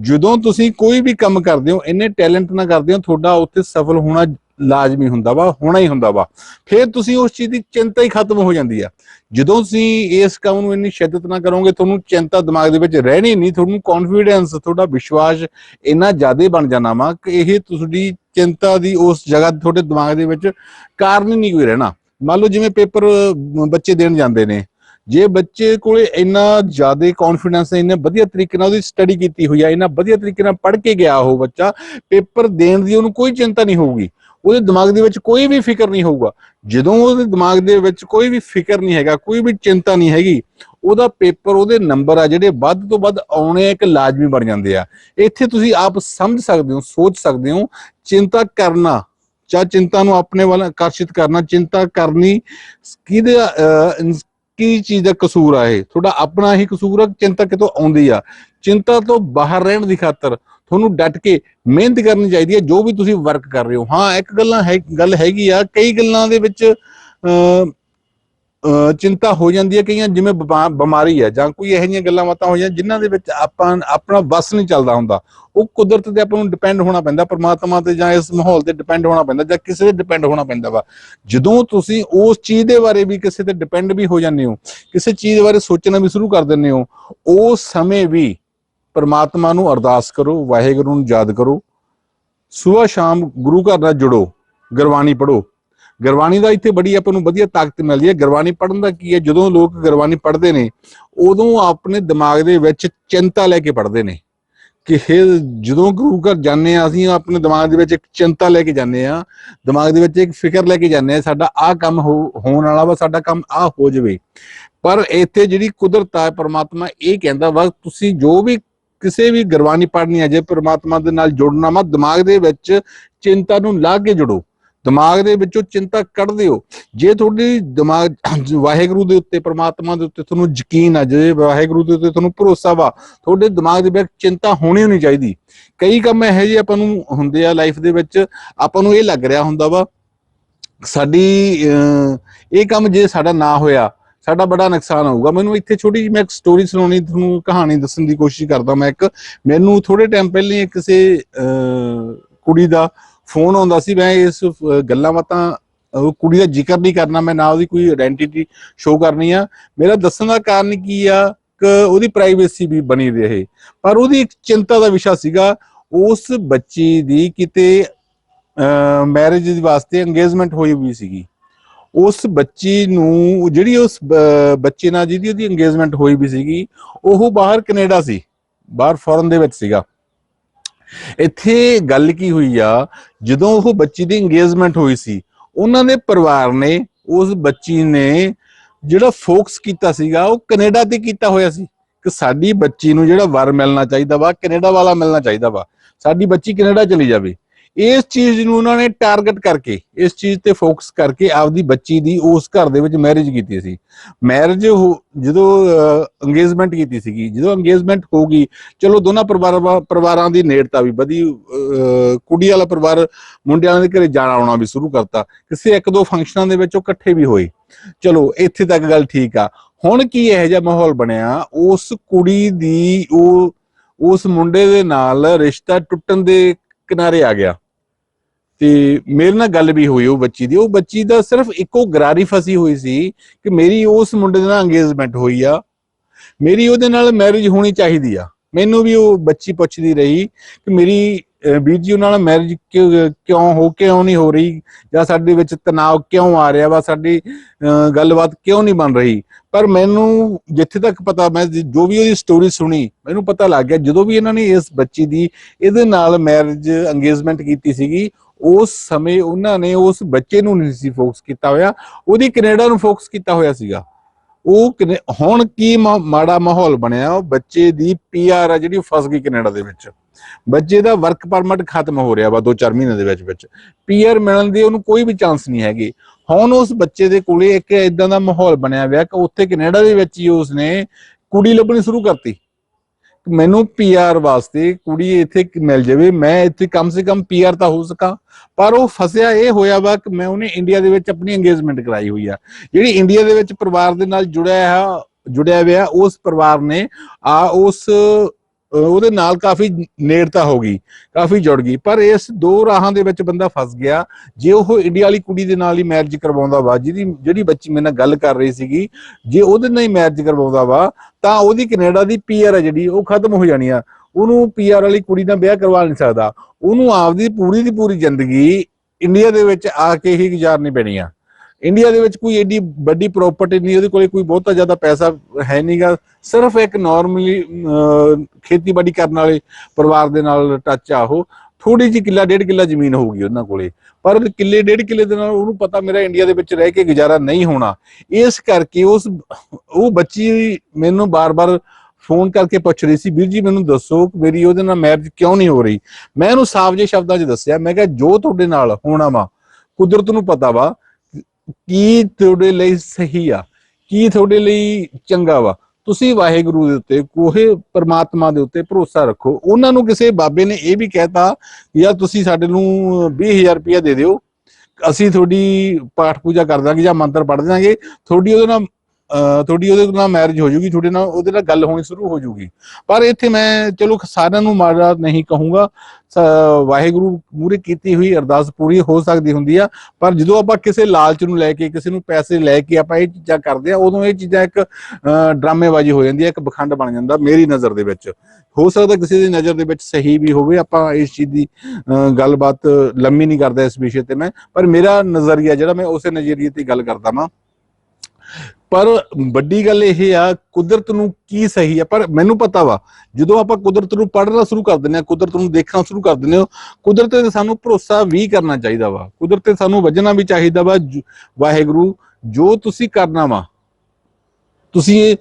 ਜਦੋਂ ਤੁਸੀਂ ਕੋਈ ਵੀ ਕੰਮ ਕਰਦੇ ਹੋ, ਇੰਨੇ ਟੈਲੈਂਟ ਨਾਲ ਕਰਦੇ ਹੋ, ਤੁਹਾਡਾ ਉੱਥੇ ਸਫਲ ਹੋਣਾ ਲਾਜ਼ਮੀ ਹੁੰਦਾ ਵਾ, ਹੋਣਾ ਹੀ ਹੁੰਦਾ ਵਾ। ਫਿਰ ਤੁਸੀਂ ਉਸ ਚੀਜ਼ ਦੀ ਚਿੰਤਾ ਹੀ ਖਤਮ ਹੋ ਜਾਂਦੀ ਆ। ਜਦੋਂ ਤੁਸੀਂ ਇਸ ਕੰਮ ਨੂੰ ਇੰਨੀ ਸ਼ਿੱਦਤ ਨਾ ਕਰੋਗੇ, ਤੁਹਾਨੂੰ ਚਿੰਤਾ ਦਿਮਾਗ ਦੇ ਵਿੱਚ ਰਹਿਣੀ ਨਹੀਂ, ਤੁਹਾਨੂੰ ਕੌਨਫੀਡੈਂਸ ਤੁਹਾਡਾ ਵਿਸ਼ਵਾਸ ਇੰਨਾ ਜ਼ਿਆਦਾ ਬਣ ਜਾਣਾ ਵਾ ਕਿ ਇਹ ਤੁਹਾਡੀ ਚਿੰਤਾ ਦੀ ਉਸ ਜਗ੍ਹਾ ਤੁਹਾਡੇ ਦਿਮਾਗ ਦੇ ਵਿੱਚ ਕਾਰਨ ਹੀ ਨਹੀਂ ਕੋਈ ਰਹਿਣਾ। ਮੰਨ ਲਓ ਜਿਵੇਂ ਪੇਪਰ ਬੱਚੇ ਦੇਣ ਜਾਂਦੇ ਨੇ। ਜੇ ਬੱਚੇ ਕੋਲੇ ਇੰਨਾ ਜ਼ਿਆਦਾ ਕੌਨਫੀਡੈਂਸ ਹੈ ਇੰਨੇ ਵਧੀਆ ਤਰੀਕੇ ਨਾਲ ਉਹਦੀ ਸਟੱਡੀ ਕੀਤੀ ਹੋਈ ਆ, ਇੰਨਾ ਵਧੀਆ ਤਰੀਕੇ ਨਾਲ ਪੜ੍ਹ ਕੇ ਗਿਆ ਉਹ ਬੱਚਾ, ਪੇਪਰ ਦੇਣ ਦੀ ਉਹਨੂੰ ਕੋਈ ਚਿੰਤਾ ਨਹੀਂ ਹੋਊਗੀ। ਉਹਦੇ ਦਿਮਾਗ ਦੇ ਵਿੱਚ ਕੋਈ ਵੀ ਫਿਕਰ ਨਹੀਂ ਹੋਊਗਾ। ਜਦੋਂ ਉਹਦੇ ਦਿਮਾਗ ਦੇ ਵਿੱਚ ਕੋਈ ਵੀ ਫਿਕਰ ਨਹੀਂ ਹੈਗਾ, ਕੋਈ ਵੀ ਚਿੰਤਾ ਨਹੀਂ ਹੈਗੀ, ਉਹਦਾ ਪੇਪਰ, ਉਹਦੇ ਨੰਬਰ ਆ ਜਿਹੜੇ ਵੱਧ ਤੋਂ ਵੱਧ ਆਉਣੇ ਇੱਕ ਲਾਜ਼ਮੀ ਬਣ ਜਾਂਦੇ ਆ। ਇੱਥੇ ਤੁਸੀਂ ਆਪ ਸਮਝ ਸਕਦੇ ਹੋ, ਸੋਚ ਸਕਦੇ ਹੋ, ਚਿੰਤਾ ਕਰਨਾ, ਜਾਂ ਚਿੰਤਾ ਨੂੰ ਆਪਣੇ ਵੱਲ ਆਕਰਸ਼ਿਤ ਕਰਨਾ, ਚਿੰਤਾ ਕਰਨੀ ਕਿਹਦੇ ਕੀ ਚੀਜ਼ ਦਾ ਕਸੂਰ ਆ ਇਹ? ਤੁਹਾਡਾ ਆਪਣਾ ਹੀ ਕਸੂਰ ਆ, ਚਿੰਤਾ ਕਿਤੋਂ ਆਉਂਦੀ ਆ। ਚਿੰਤਾ ਤੋਂ ਬਾਹਰ ਰਹਿਣ ਦੀ ਖਾਤਰ ਤੁਹਾਨੂੰ ਡਟ ਕੇ ਮਿਹਨਤ ਕਰਨੀ ਚਾਹੀਦੀ ਹੈ ਜੋ ਵੀ ਤੁਸੀਂ ਵਰਕ ਕਰ ਰਹੇ ਹੋ। ਹਾਂ ਇੱਕ ਗੱਲਾਂ ਹੈ ਗੱਲ ਹੈਗੀ ਆ ਕਈ ਗੱਲਾਂ ਦੇ ਵਿੱਚ ਅਹ, ਚਿੰਤਾ ਹੋ ਜਾਂਦੀ ਹੈ ਕਈਆਂ ਜਿਵੇਂ ਬਿਮਾਰੀ ਹੈ ਜਾਂ ਕੋਈ ਇਹੋ ਜਿਹੀਆਂ ਗੱਲਾਂ ਬਾਤਾਂ ਹੋ ਜਾਂਦੀਆਂ ਜਿਨ੍ਹਾਂ ਦੇ ਵਿੱਚ ਆਪਾਂ ਆਪਣਾ ਬਸ ਨਹੀਂ ਚੱਲਦਾ ਹੁੰਦਾ। ਉਹ ਕੁਦਰਤ ਤੇ ਆਪਾਂ ਨੂੰ ਡਿਪੈਂਡ ਹੋਣਾ ਪੈਂਦਾ ਪਰਮਾਤਮਾ ਤੇ ਜਾਂ ਇਸ ਮਾਹੌਲ ਤੇ ਡਿਪੈਂਡ ਹੋਣਾ ਪੈਂਦਾ ਜਾਂ ਕਿਸੇ ਤੇ ਡਿਪੈਂਡ ਹੋਣਾ ਪੈਂਦਾ ਵਾ। ਜਦੋਂ ਤੁਸੀਂ ਉਸ ਚੀਜ਼ ਦੇ ਬਾਰੇ ਵੀ ਕਿਸੇ ਤੇ ਡਿਪੈਂਡ ਵੀ ਹੋ ਜਾਂਦੇ ਹੋ ਕਿਸੇ ਚੀਜ਼ ਬਾਰੇ ਸੋਚਣਾ ਵੀ ਸ਼ੁਰੂ ਕਰ ਦਿੰਦੇ ਹੋ ਉਸ ਸਮੇਂ ਵੀ ਪਰਮਾਤਮਾ ਨੂੰ ਅਰਦਾਸ ਕਰੋ, ਵਾਹਿਗੁਰੂ ਨੂੰ ਯਾਦ ਕਰੋ। ਸਵੇਰ ਸ਼ਾਮ ਗੁਰੂ ਘਰ ਨਾਲ ਜੁੜੋ, ਗੁਰਬਾਣੀ ਪੜੋ ਗੁਰਬਾਣੀ ਦਾ ਇੱਥੇ ਬੜੀ ਆਪਾਂ ਨੂੰ ਵਧੀਆ ਤਾਕਤ ਮਿਲਦੀ ਹੈ। ਗੁਰਬਾਣੀ ਪੜਨ ਦਾ ਕੀ ਹੈ? ਜਦੋਂ ਲੋਕ ਗੁਰਬਾਣੀ ਪੜ੍ਹਦੇ ਨੇ, ਉਦੋਂ ਆਪਣੇ ਦਿਮਾਗ ਦੇ ਵਿੱਚ ਚਿੰਤਾ ਲੈ ਕੇ ਪੜ੍ਹਦੇ ਨੇ। ਕਿ ਜਦੋਂ ਗੁਰੂ ਘਰ ਜਾਂਦੇ ਆ ਅਸੀਂ ਆਪਣੇ ਦਿਮਾਗ ਦੇ ਵਿੱਚ ਇੱਕ ਚਿੰਤਾ ਲੈ ਕੇ ਜਾਂਦੇ ਆ ਦਿਮਾਗ ਦੇ ਵਿੱਚ ਇੱਕ ਫਿਕਰ ਲੈ ਕੇ ਜਾਂਦੇ ਆ ਸਾਡਾ ਆਹ ਕੰਮ ਹੋ- ਹੋਣ ਵਾਲਾ ਵਾ, ਸਾਡਾ ਕੰਮ ਆਹ ਹੋ ਜਾਵੇ। ਪਰ ਇੱਥੇ ਜਿਹੜੀ ਕੁਦਰਤ ਆ, ਪਰਮਾਤਮਾ ਇਹ ਕਹਿੰਦਾ ਵਾ, ਤੁਸੀਂ ਜੋ ਵੀ ਕਿਸੇ ਵੀ ਗੁਰਬਾਣੀ ਪੜ੍ਹਨੀ ਹੈ ਜੇ ਪ੍ਰਮਾਤਮਾ ਦੇ ਨਾਲ ਜੁੜਨਾ ਵਾ ਦਿਮਾਗ ਦੇ ਵਿੱਚ ਚਿੰਤਾ ਨੂੰ ਲਾ ਕੇ ਜੁੜੋ। ਦਿਮਾਗ ਦੇ ਵਿੱਚੋਂ ਚਿੰਤਾ ਕੱਢ ਦਿਓ। ਜੇ ਤੁਹਾਡੀ ਦਿਮਾਗ ਵਾਹਿਗੁਰੂ ਦੇ ਉੱਤੇ ਪ੍ਰਮਾਤਮਾ ਦੇ ਉੱਤੇ ਤੁਹਾਨੂੰ ਯਕੀਨ ਆ ਜੇ ਵਾਹਿਗੁਰੂ ਦੇ ਉੱਤੇ ਤੁਹਾਨੂੰ ਭਰੋਸਾ ਵਾ ਤੁਹਾਡੇ ਦਿਮਾਗ ਦੇ ਵਿੱਚ ਚਿੰਤਾ ਹੋਣੀ ਨਹੀਂ ਚਾਹੀਦੀ। ਕਈ ਕੰਮ ਇਹੋ ਜਿਹੇ ਆਪਾਂ ਨੂੰ ਹੁੰਦੇ ਆ ਲਾਈਫ ਦੇ ਵਿੱਚ ਆਪਾਂ ਨੂੰ ਇਹ ਲੱਗ ਰਿਹਾ ਹੁੰਦਾ ਵਾ ਸਾਡੀ ਅਹ, ਇਹ ਕੰਮ ਜੇ ਸਾਡਾ ਨਾ ਹੋਇਆ ਸਾਡਾ ਬੜਾ ਨੁਕਸਾਨ ਹੋਊਗਾ। ਮੈਨੂੰ ਇੱਥੇ ਛੋਟੀ ਜਿਹੀ ਮੈਂ ਇੱਕ ਸਟੋਰੀ ਸੁਣਾਉਣੀ, ਤੁਹਾਨੂੰ ਕਹਾਣੀ ਦੱਸਣ ਦੀ ਕੋਸ਼ਿਸ਼ ਕਰਦਾ ਮੈਂ ਇੱਕ। ਮੈਨੂੰ ਥੋੜੇ ਟਾਈਮ ਪਹਿਲਾਂ ਕਿਸੇ ਕੁੜੀ ਦਾ ਫੋਨ ਆਉਂਦਾ ਸੀ। ਮੈਂ ਇਸ ਗੱਲਾਂ ਬਾਤਾਂ ਉਹ ਕੁੜੀ ਦਾ ਜ਼ਿਕਰ ਨਹੀਂ ਕਰਨਾ, ਮੈਂ ਨਾ ਉਹਦੀ ਕੋਈ ਆਇਡੈਂਟੀਟੀ ਸ਼ੋ ਕਰਨੀ ਆ। ਮੇਰਾ ਦੱਸਣ ਦਾ ਕਾਰਨ ਕੀ ਆ ਕਿ ਉਹਦੀ ਪ੍ਰਾਈਵੇਸੀ ਵੀ ਬਣੀ ਰਹੇ। ਪਰ ਉਹਦੀ ਇੱਕ ਚਿੰਤਾ ਦਾ ਵਿਸ਼ਾ ਸੀਗਾ, ਉਸ ਬੱਚੀ ਦੀ ਕਿਤੇ ਮੈਰਿਜ ਵਾਸਤੇ ਇੰਗੇਜਮੈਂਟ ਹੋਈ ਹੋਈ ਸੀਗੀ। ਉਸ ਬੱਚੀ ਨੂੰ, ਜਿਹੜੀ ਉਸ ਬੱਚੇ ਨਾਲ ਜਿਹਦੀ ਉਹਦੀ ਇੰਗੇਜਮੈਂਟ ਹੋਈ ਵੀ ਸੀਗੀ, ਉਹ ਬਾਹਰ ਕੈਨੇਡਾ ਸੀ, ਬਾਹਰ ਫੋਰਨ ਦੇ ਵਿੱਚ ਸੀਗਾ। ਇੱਥੇ ਗੱਲ ਕੀ ਹੋਈ ਆ, ਜਦੋਂ ਉਹ ਬੱਚੀ ਦੀ ਇੰਗੇਜਮੈਂਟ ਹੋਈ ਸੀ, ਉਹਨਾਂ ਦੇ ਪਰਿਵਾਰ ਨੇ ਉਸ ਬੱਚੀ ਨੇ ਜਿਹੜਾ ਫੋਕਸ ਕੀਤਾ ਸੀਗਾ, ਉਹ ਕੈਨੇਡਾ ਤੇ ਕੀਤਾ ਹੋਇਆ ਸੀ। ਕਿ ਸਾਡੀ ਬੱਚੀ ਨੂੰ ਜਿਹੜਾ ਵਰ ਮਿਲਣਾ ਚਾਹੀਦਾ ਵਾ, ਕੈਨੇਡਾ ਵਾਲਾ ਮਿਲਣਾ ਚਾਹੀਦਾ ਵਾ। ਸਾਡੀ ਬੱਚੀ ਕੈਨੇਡਾ ਚਲੀ ਜਾਵੇ। ਇਸ ਚੀਜ਼ ਨੂੰ ਉਹਨਾਂ ਨੇ ਟਾਰਗੇਟ ਕਰਕੇ, ਇਸ ਚੀਜ਼ ਤੇ ਫੋਕਸ ਕਰਕੇ ਆਪਦੀ ਬੱਚੀ ਦੀ ਉਸ ਘਰ ਦੇ ਵਿੱਚ ਮੈਰਿਜ ਕੀਤੀ ਸੀ। ਮੈਰਿਜ ਜਦੋਂ ਅੰਗੇਜਮੈਂਟ ਕੀਤੀ ਸੀਗੀ, ਜਦੋਂ ਅੰਗੇਜਮੈਂਟ ਹੋ ਗਈ, ਚਲੋ ਦੋਨਾਂ ਪਰਿਵਾਰਾਂ ਪਰਿਵਾਰਾਂ ਦੀ ਨੇੜਤਾ ਵੀ ਵਧੀ ਕੁੜੀ ਵਾਲਾ ਪਰਿਵਾਰ ਮੁੰਡੇ ਵਾਲਿਆਂ ਦੇ ਘਰੇ ਜਾਣਾ ਆਉਣਾ ਵੀ ਸ਼ੁਰੂ ਕਰਤਾ, ਕਿਸੇ ਇੱਕ ਦੋ ਫੰਕਸ਼ਨਾਂ ਦੇ ਵਿੱਚ ਉਹ ਇਕੱਠੇ ਵੀ ਹੋਏ। ਚਲੋ, ਇੱਥੇ ਤੱਕ ਗੱਲ ਠੀਕ ਆ। ਹੁਣ ਕੀ ਇਹੋ ਜਿਹਾ ਮਾਹੌਲ ਬਣਿਆ? ਉਸ ਕੁੜੀ ਦੀ ਉਹ, ਉਸ ਮੁੰਡੇ ਦੇ ਨਾਲ ਰਿਸ਼ਤਾ ਟੁੱਟਣ ਦੇ ਕਿਨਾਰੇ ਆ ਗਿਆ। ਤੇ ਮੇਰੇ ਨਾਲ ਗੱਲ ਵੀ ਹੋਈ, ਉਹ ਬੱਚੀ ਦੀ। ਉਹ ਬੱਚੀ ਦਾ ਸਿਰਫ ਇੱਕੋ ਗਰਾਰੀ ਫਸੀ ਹੋਈ ਸੀ ਕਿ ਮੇਰੀ ਉਸ ਮੁੰਡੇ ਦੇ ਨਾਲ ਅੰਗੇਜਮੈਂਟ ਹੋਈ ਆ। ਮੇਰੀ ਉਹਦੇ ਨਾਲ ਮੈਰਿਜ ਹੋਣੀ ਚਾਹੀਦੀ ਆ। ਮੈਨੂੰ ਵੀ ਉਹ ਬੱਚੀ ਪੁੱਛਦੀ ਰਹੀ ਕਿ ਮੇਰੀ ਵੀਰ ਜੀ, ਉਹਨਾਂ ਨਾਲ ਮੈਰਿਜ ਕਿਉਂ ਹੋ, ਕਿਉਂ ਨਹੀਂ ਹੋ ਰਹੀ? ਜਾਂ ਸਾਡੇ ਵਿੱਚ ਤਣਾਅ ਕਿਉਂ ਆ ਰਿਹਾ ਵਾ? ਸਾਡੀ ਗੱਲਬਾਤ ਕਿਉਂ ਨਹੀਂ ਬਣ ਰਹੀ? ਪਰ ਮੈਨੂੰ ਜਿੱਥੇ ਤੱਕ ਪਤਾ, ਮੈਂ ਜੋ ਵੀ ਉਹਦੀ ਸਟੋਰੀ ਸੁਣੀ, ਮੈਨੂੰ ਪਤਾ ਲੱਗ ਗਿਆ, ਜਦੋਂ ਵੀ ਇਹਨਾਂ ਨੇ ਇਸ ਬੱਚੀ ਦੀ ਇਹਦੇ ਨਾਲ ਮੈਰਿਜ ਅੰਗੇਜਮੈਂਟ ਕੀਤੀ ਸੀਗੀ, ਉਸ ਸਮੇਂ ਉਹਨਾਂ ਨੇ ਉਸ ਬੱਚੇ ਨੂੰ ਨਹੀਂ ਸੀ ਫੋਕਸ ਕੀਤਾ ਹੋਇਆ। ਉਹਦੀ ਕੈਨੇਡਾ ਨੂੰ ਫੋਕਸ ਕੀਤਾ ਹੋਇਆ ਸੀਗਾ। ਉਹ ਕਨੇ- ਹੁਣ ਕੀ ਮਾ- ਮਾੜਾ ਮਾਹੌਲ ਬਣਿਆ, ਉਹ ਬੱਚੇ ਦੀ ਪੀਆਰ ਆ ਜਿਹੜੀ ਉਹ ਫਸ ਗਈ ਕੈਨੇਡਾ ਦੇ ਵਿੱਚ। ਬੱਚੇ ਦਾ ਵਰਕ ਪਰਮਿਟ ਖਤਮ ਹੋ ਰਿਹਾ ਵਾ 2-4 ਮਹੀਨੇ ਦੇ ਵਿੱਚ ਵਿੱਚ। ਪੀਆਰ ਮਿਲਣ ਦੀ ਉਹਨੂੰ ਕੋਈ ਵੀ ਚਾਂਸ ਨਹੀਂ ਹੈਗੀ। ਹੁਣ ਉਸ ਬੱਚੇ ਦੇ ਕੋਲੇ ਇੱਕ ਇਦਾਂ ਦਾ ਮਾਹੌਲ ਬਣਿਆ ਹੋਇਆ ਕਿ ਉੱਥੇ ਕੈਨੇਡਾ ਦੇ ਵਿੱਚ ਹੀ ਉਸਨੇ ਕੁੜੀ ਲੱਭਣੀ ਸ਼ੁਰੂ ਕਰਤੀ। ਮੈਨੂੰ ਪੀਆਰ ਵਾਸਤੇ ਕੁੜੀ ਇੱਥੇ ਮਿਲ ਜਾਵੇ, ਮੈਂ ਇੱਥੇ ਕਮ ਸੇ ਕਮ ਪੀਆਰ ਤਾਂ ਹੋ ਸਕਾਂ। ਪਰ ਉਹ ਫਸਿਆ ਇਹ ਹੋਇਆ ਵਾ ਕਿ ਮੈਂ ਉਹਨੇ ਇੰਡੀਆ ਦੇ ਵਿੱਚ ਆਪਣੀ ਇੰਗੇਜਮੈਂਟ ਕਰਾਈ ਹੋਈ ਆ। ਜਿਹੜੀ ਇੰਡੀਆ ਦੇ ਵਿੱਚ ਪਰਿਵਾਰ ਦੇ ਨਾਲ ਜੁੜਿਆ ਹੈ ਜੁੜਿਆ ਹੋਇਆ, ਉਸ ਪਰਿਵਾਰ ਨੇ ਆ ਉਸ ਉਹਦੇ ਨਾਲ ਕਾਫੀ ਨੇੜਤਾ ਹੋ ਗਈ, ਕਾਫੀ ਜੁੜ ਗਈ। ਪਰ ਇਸ ਦੋ ਰਾਹਾਂ ਦੇ ਵਿੱਚ ਬੰਦਾ ਫਸ ਗਿਆ। ਜੇ ਉਹ ਇੰਡੀਆ ਵਾਲੀ ਕੁੜੀ ਦੇ ਨਾਲ ਹੀ ਮੈਰਿਜ ਕਰਵਾਉਂਦਾ ਵਾ, ਜਿਹਦੀ, ਜਿਹੜੀ ਬੱਚੀ ਮੇਰੇ ਨਾਲ ਗੱਲ ਕਰ ਰਹੀ ਸੀਗੀ, ਜੇ ਉਹਦੇ ਨਾਲ ਹੀ ਮੈਰਿਜ ਕਰਵਾਉਂਦਾ ਵਾ, ਤਾਂ ਉਹਦੀ ਕੈਨੇਡਾ ਦੀ ਪੀਆਰ ਹੈ ਜਿਹੜੀ, ਉਹ ਖਤਮ ਹੋ ਜਾਣੀ ਆ। ਉਹਨੂੰ ਪੀਆਰ ਵਾਲੀ ਕੁੜੀ ਨਾਲ ਵਿਆਹ ਕਰਵਾ ਨਹੀਂ ਸਕਦਾ। ਉਹਨੂੰ ਆਪਦੀ ਪੂਰੀ ਦੀ ਪੂਰੀ ਜ਼ਿੰਦਗੀ ਇੰਡੀਆ ਦੇ ਵਿੱਚ ਆ ਕੇ ਹੀ ਗੁਜ਼ਾਰਨੀ ਪੈਣੀ ਆ। ਇੰਡੀਆ ਦੇ ਵਿੱਚ ਕੋਈ ਏਡੀ ਵੱਡੀ ਪ੍ਰਾਪਰਟੀ ਨਹੀਂ, ਉਹਦੇ ਕੋਲੇ ਕੋਈ ਬਹੁਤਾ ਜ਼ਿਆਦਾ ਪੈਸਾ ਹੈ ਨਹੀਂਗਾ। ਸਿਰਫ ਇੱਕ ਨਾਰਮਲੀ ਖੇਤੀਬਾੜੀ ਕਰਨ ਵਾਲੇ ਪਰਿਵਾਰ ਦੇ ਨਾਲ ਟੱਚ ਆ ਉਹ। ਥੋੜੀ ਜਿਹੀ ਕਿੱਲਾ, ਡੇਢ ਕਿੱਲਾ ਜ਼ਮੀਨ ਹੋਊਗੀ ਉਹਨਾਂ ਕੋਲੇ। ਪਰ ਕਿੱਲੇ, ਡੇਢ ਕਿੱਲੇ ਦੇ ਨਾਲ ਉਹਨੂੰ ਪਤਾ ਮੇਰਾ ਇੰਡੀਆ ਦੇ ਵਿੱਚ ਰਹਿ ਕੇ ਗੁਜ਼ਾਰਾ ਨਹੀਂ ਹੋਣਾ। ਇਸ ਕਰਕੇ ਉਸ, ਉਹ ਬੱਚੀ ਮੈਨੂੰ ਬਾਰ-ਬਾਰ ਫੋਨ ਕਰਕੇ ਪੁੱਛ ਰਹੀ ਸੀ, ਵੀਰ ਜੀ ਮੈਨੂੰ ਦੱਸੋ ਕਿ ਮੇਰੀ ਉਹਦੇ ਨਾਲ ਮੈਰਿਜ ਕਿਉਂ ਨਹੀਂ ਹੋ ਰਹੀ? ਮੈਂ ਉਹਨੂੰ ਸਾਫ਼ ਜਿਹੇ ਸ਼ਬਦਾਂ 'ਚ ਦੱਸਿਆ, ਮੈਂ ਕਿਹਾ ਜੋ ਤੁਹਾਡੇ ਨਾਲ ਹੋਣਾ ਵਾ, ਕੁਦਰਤ ਨੂੰ ਪਤਾ ਵਾ ਕੀ ਤੁਹਾਡੇ ਲਈ ਸਹੀ ਆ, ਕੀ ਤੁਹਾਡੇ ਲਈ ਚੰਗਾ ਵਾ। ਤੁਸੀਂ ਵਾਹਿਗੁਰੂ ਦੇ ਉੱਤੇ ਕੋਹੇ ਪਰਮਾਤਮਾ ਦੇ ਉੱਤੇ ਭਰੋਸਾ ਰੱਖੋ। ਉਹਨਾਂ ਨੂੰ ਕਿਸੇ ਬਾਬੇ ਨੇ ਇਹ ਵੀ ਕਹਿਤਾ ਯਾ ਤੁਸੀਂ ਸਾਡੇ ਨੂੰ 20000 ਰੁਪਇਆ ਦੇ ਦਿਓ, ਅਸੀਂ ਤੁਹਾਡੀ ਪਾਠ ਪੂਜਾ ਕਰ ਦਾਂਗੇ ਜਾਂ ਮੰਤਰ ਪੜ੍ਹ ਦਾਂਗੇ, ਤੁਹਾਡੀ ਉਹਦੇ ਨਾਲ ਤੁਹਾਡੀ ਉਹਦੇ ਨਾਲ ਮੈਰਿਜ ਹੋ ਜੂਗੀ ਤੁਹਾਡੇ ਨਾਲ ਉਹਦੇ ਨਾਲ ਗੱਲ ਹੋਣੀ ਸ਼ੁਰੂ ਹੋ ਜੂਗੀ। ਪਰ ਇੱਥੇ ਮੈਂ ਚਲੋ ਸਾਰਿਆਂ ਨੂੰ ਮਾੜਾ ਨਹੀਂ ਕਹੂੰਗਾ। ਵਾਹਿਗੁਰੂ ਮੂਰੇ ਕੀਤੀ ਹੋਈ ਅਰਦਾਸ ਪੂਰੀ ਹੋ ਸਕਦੀ ਹੁੰਦੀ ਆ ਪਰ ਜਦੋਂ ਆਪਾਂ ਕਿਸੇ ਲਾਲਚ ਨੂੰ ਲੈ ਕੇ ਕਿਸੇ ਨੂੰ ਪੈਸੇ ਲੈ ਕੇ ਆਪਾਂ ਇਹ ਚੀਜ਼ਾਂ ਕਰਦੇ ਆ ਉਦੋਂ ਇਹ ਚੀਜ਼ਾਂ ਇੱਕ ਡਰਾਮੇਬਾਜ਼ੀ ਹੋ ਜਾਂਦੀ ਹੈ ਇੱਕ ਬਖੰਡ ਬਣ ਜਾਂਦਾ ਮੇਰੀ ਨਜ਼ਰ ਦੇ ਵਿੱਚ। ਹੋ ਸਕਦਾ ਕਿਸੇ ਦੀ ਨਜ਼ਰ ਦੇ ਵਿੱਚ ਸਹੀ ਵੀ ਹੋਵੇ ਆਪਾਂ ਇਸ ਚੀਜ਼ ਦੀ ਅਹ, ਗੱਲਬਾਤ ਲੰਮੀ ਨਹੀਂ ਕਰਦਾ ਇਸ ਵਿਸ਼ੇ ਤੇ ਮੈਂ ਪਰ ਮੇਰਾ ਨਜ਼ਰੀਆ ਜਿਹੜਾ ਮੈਂ ਉਸੇ ਨਜ਼ਰੀਏ ਤੇ ਗੱਲ ਕਰਦਾ ਵਾਂ। ਪਰ ਵੱਡੀ ਗੱਲ ਇਹ ਆ ਕੁਦਰਤ ਨੂੰ ਕੀ ਸਹੀ ਆ? ਪਰ ਮੈਨੂੰ ਪਤਾ ਵਾ ਜਦੋਂ ਆਪਾਂ ਕੁਦਰਤ ਨੂੰ ਪੜ੍ਹਨਾ ਸ਼ੁਰੂ ਕਰ ਦਿੰਦੇ ਆ ਕੁਦਰਤ ਨੂੰ ਦੇਖਣਾ ਸ਼ੁਰੂ ਕਰ ਦਿੰਦੇ ਹੋ ਕੁਦਰਤ ਤੇ ਸਾਨੂੰ ਭਰੋਸਾ ਵੀ ਕਰਨਾ ਚਾਹੀਦਾ ਵਾ। ਕੁਦਰਤ ਤੇ ਸਾਨੂੰ ਵਜਣਾ ਵੀ ਚਾਹੀਦਾ ਵਾ ਵਾਹਿਗੁਰੂ ਜੋ ਤੁਸੀਂ ਕਰਨਾ ਵਾ ਤੁਸੀਂ ਇਹ,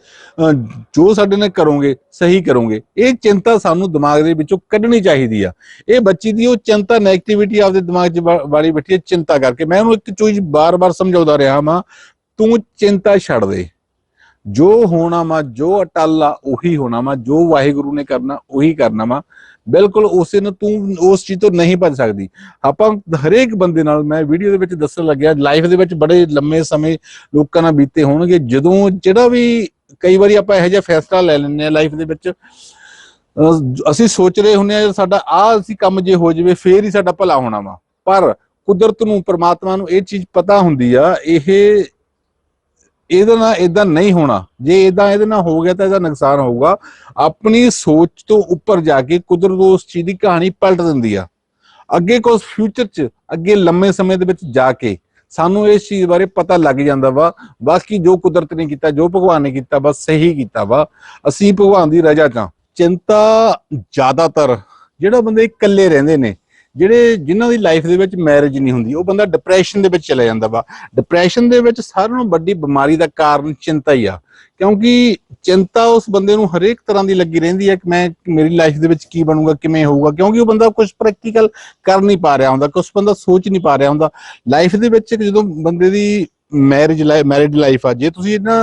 ਜੋ ਸਾਡੇ ਨਾਲ ਕਰੋਗੇ ਸਹੀ ਕਰੋਗੇ। ਇਹ ਚਿੰਤਾ ਸਾਨੂੰ ਦਿਮਾਗ ਦੇ ਵਿੱਚੋਂ ਕੱਢਣੀ ਚਾਹੀਦੀ ਆ। ਇਹ ਬੱਚੀ ਦੀ ਉਹ ਚਿੰਤਾ ਨੈਗੇਟਿਵਿਟੀ ਆਪਦੇ ਦਿਮਾਗ 'ਚ ਵਾਲੀ ਬੈਠੀ ਹੈ ਚਿੰਤਾ ਕਰਕੇ। ਮੈਂ ਉਹਨੂੰ ਇੱਕ ਚੀਜ਼ ਬਾਰ-ਬਾਰ ਸਮਝਾਉਂਦਾ ਰਿਹਾ ਵਾਂ ਤੂੰ ਚਿੰਤਾ ਛੱਡ ਦੇ। ਜੋ ਹੋਣਾ ਵਾ, ਜੋ ਅਟਲ ਆ, ਉਹੀ ਹੋਣਾ ਵਾ, ਜੋ ਵਾਹਿਗੁਰੂ ਨੇ ਕਰਨਾ, ਉਹੀ ਕਰਨਾ ਵਾ। ਬਿਲਕੁਲ ਉਸੇ ਨੂੰ ਤੂੰ ਉਸ ਚੀਜ਼ ਤੋਂ ਨਹੀਂ ਭੱਜ ਸਕਦੀ। ਆਪਾਂ ਹਰੇਕ ਬੰਦੇ ਨਾਲ ਮੈਂ ਵੀਡੀਓ ਦੇ ਵਿੱਚ ਦੱਸਣ ਲੱਗਿਆ, ਲਾਈਫ ਦੇ ਵਿੱਚ ਬੜੇ ਲੰਮੇ ਸਮੇਂ ਲੋਕਾਂ ਨਾਲ ਬੀਤੇ ਹੋਣਗੇ। ਜਦੋਂ ਜਿਹੜਾ ਵੀ ਕਈ ਵਾਰੀ ਆਪਾਂ ਇਹੋ ਜਿਹਾ ਫੈਸਲਾ ਲੈ ਲੈਂਦੇ ਆ ਲਾਈਫ ਦੇ ਵਿੱਚ, ਅਹ ਅਸੀਂ ਸੋਚ ਰਹੇ ਹੁੰਦੇ ਆ ਸਾਡਾ ਆ ਅਸੀਂ ਕੰਮ ਜੇ ਹੋ ਜਾਵੇ, ਫੇਰ ਹੀ ਸਾਡਾ ਭਲਾ ਹੋਣਾ ਵਾ। ਪਰ ਕੁਦਰਤ ਨੂੰ, ਪ੍ਰਮਾਤਮਾ ਨੂੰ ਇਹ ਚੀਜ਼ ਪਤਾ ਹੁੰਦੀ ਆ, ਇਹ ਇਹਦੇ ਨਾਲ ਇਦਾਂ ਨਹੀਂ ਹੋਣਾ। ਜੇ ਇਦਾਂ ਇਹਦੇ ਨਾਲ ਹੋ ਗਿਆ ਤਾਂ ਇਹਦਾ ਨੁਕਸਾਨ ਹੋਊਗਾ। ਆਪਣੀ ਸੋਚ ਤੋਂ ਉੱਪਰ ਜਾ ਕੇ ਕੁਦਰਤ ਉਸ ਚੀਜ਼ ਦੀ ਕਹਾਣੀ ਪਲਟ ਦਿੰਦੀ ਆ। ਅੱਗੇ ਕੁਝ ਫਿਊਚਰ 'ਚ, ਅੱਗੇ ਲੰਮੇ ਸਮੇਂ ਦੇ ਵਿੱਚ ਜਾ ਕੇ ਸਾਨੂੰ ਇਸ ਚੀਜ਼ ਬਾਰੇ ਪਤਾ ਲੱਗ ਜਾਂਦਾ ਵਾ। ਬਾਕੀ ਜੋ ਕੁਦਰਤ ਨੇ ਕੀਤਾ, ਜੋ ਭਗਵਾਨ ਨੇ ਕੀਤਾ, ਬਸ ਸਹੀ ਕੀਤਾ ਵਾ। ਅਸੀਂ ਭਗਵਾਨ ਦੀ ਰਜ਼ਾ 'ਚ ਹਾਂ। ਚਿੰਤਾ ਜ਼ਿਆਦਾਤਰ, ਜਿਹੜਾ ਬੰਦੇ ਇਕੱਲੇ ਰਹਿੰਦੇ ਨੇ ਜਿਹੜੇ ਜਿਨ੍ਹਾਂ ਦੀ ਲਾਈਫ ਦੇ ਵਿੱਚ ਮੈਰਿਜ ਨਹੀਂ ਹੁੰਦੀ, ਉਹ ਬੰਦਾ ਡਿਪਰੈਸ਼ਨ ਦੇ ਵਿੱਚ ਚਲਾ ਜਾਂਦਾ ਵਾ। ਡਿਪਰੈਸ਼ਨ ਦੇ ਵਿੱਚ ਸਾਰਿਆਂ ਨਾਲੋਂ ਵੱਡੀ ਬਿਮਾਰੀ ਦਾ ਕਾਰਨ ਚਿੰਤਾ ਹੀ ਆ। ਕਿਉਂਕਿ ਚਿੰਤਾ ਉਸ ਬੰਦੇ ਨੂੰ ਹਰੇਕ ਤਰ੍ਹਾਂ ਦੀ ਲੱਗੀ ਰਹਿੰਦੀ ਹੈ ਕਿ ਮੈਂ ਮੇਰੀ ਲਾਈਫ ਦੇ ਵਿੱਚ ਕੀ ਬਣੂਗਾ, ਕਿਵੇਂ ਹੋਊਗਾ, ਕਿਉਂਕਿ ਉਹ ਬੰਦਾ ਕੁਝ ਪ੍ਰੈਕਟੀਕਲ ਕਰ ਨਹੀਂ ਪਾ ਰਿਹਾ ਹੁੰਦਾ ਕੁਝ ਬੰਦਾ ਸੋਚ ਨਹੀਂ ਪਾ ਰਿਹਾ ਹੁੰਦਾ। ਲਾਈਫ ਦੇ ਵਿੱਚ ਜਦੋਂ ਬੰਦੇ ਦੀ ਮੈਰਿਜ ਲਾਈਫ ਮੈਰਿਡ ਲਾਈਫ ਆ। ਜੇ ਤੁਸੀਂ ਨਾ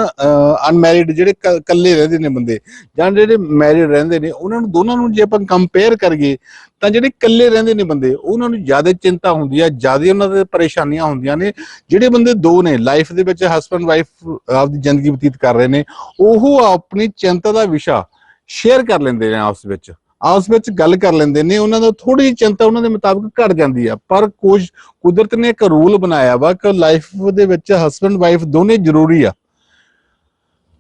ਅਨਮੈਰਿਡ ਜਿਹੜੇ ਇਕੱਲੇ ਰਹਿੰਦੇ ਨੇ ਬੰਦੇ, ਜਾਂ ਜਿਹੜੇ ਮੈਰਿਡ ਰਹਿੰਦੇ ਨੇ, ਉਹਨਾਂ ਨੂੰ ਦੋਨਾਂ ਨੂੰ ਜੇ ਆਪਾਂ ਕੰਪੇਅਰ ਕਰੀਏ, ਤਾਂ ਜਿਹੜੇ ਇਕੱਲੇ ਰਹਿੰਦੇ ਨੇ ਬੰਦੇ, ਉਹਨਾਂ ਨੂੰ ਜ਼ਿਆਦਾ ਚਿੰਤਾ ਹੁੰਦੀ ਆ, ਜ਼ਿਆਦਾ ਉਹਨਾਂ ਦੇ ਪਰੇਸ਼ਾਨੀਆਂ ਹੁੰਦੀਆਂ ਨੇ। ਜਿਹੜੇ ਬੰਦੇ ਦੋ ਨੇ ਲਾਈਫ ਦੇ ਵਿੱਚ ਹਸਬੰਡ ਵਾਈਫ ਆਪਦੀ ਜ਼ਿੰਦਗੀ ਬਤੀਤ ਕਰ ਰਹੇ ਨੇ, ਉਹ ਆਪਣੀ ਚਿੰਤਾ ਦਾ ਵਿਸ਼ਾ ਸ਼ੇਅਰ ਕਰ ਲੈਂਦੇ ਨੇ ਆਪਸ ਵਿੱਚ। ਆਪਸ ਵਿੱਚ ਗੱਲ ਕਰ ਲੈਂਦੇ ਨੇ, ਉਹਨਾਂ ਦਾ ਥੋੜੀ ਚਿੰਤਾ ਉਹਨਾਂ ਦੇ ਮੁਤਾਬਕ ਘਟ ਜਾਂਦੀ ਆ। ਪਰ ਕੁਝ ਕੁਦਰਤ ਨੇ ਇੱਕ ਰੂਲ ਬਣਾਇਆ ਵਾ ਕਿ ਲਾਈਫ ਦੇ ਵਿੱਚ ਹਸਬੰਡ ਵਾਈਫ ਦੋਨੇ ਜ਼ਰੂਰੀ ਆ।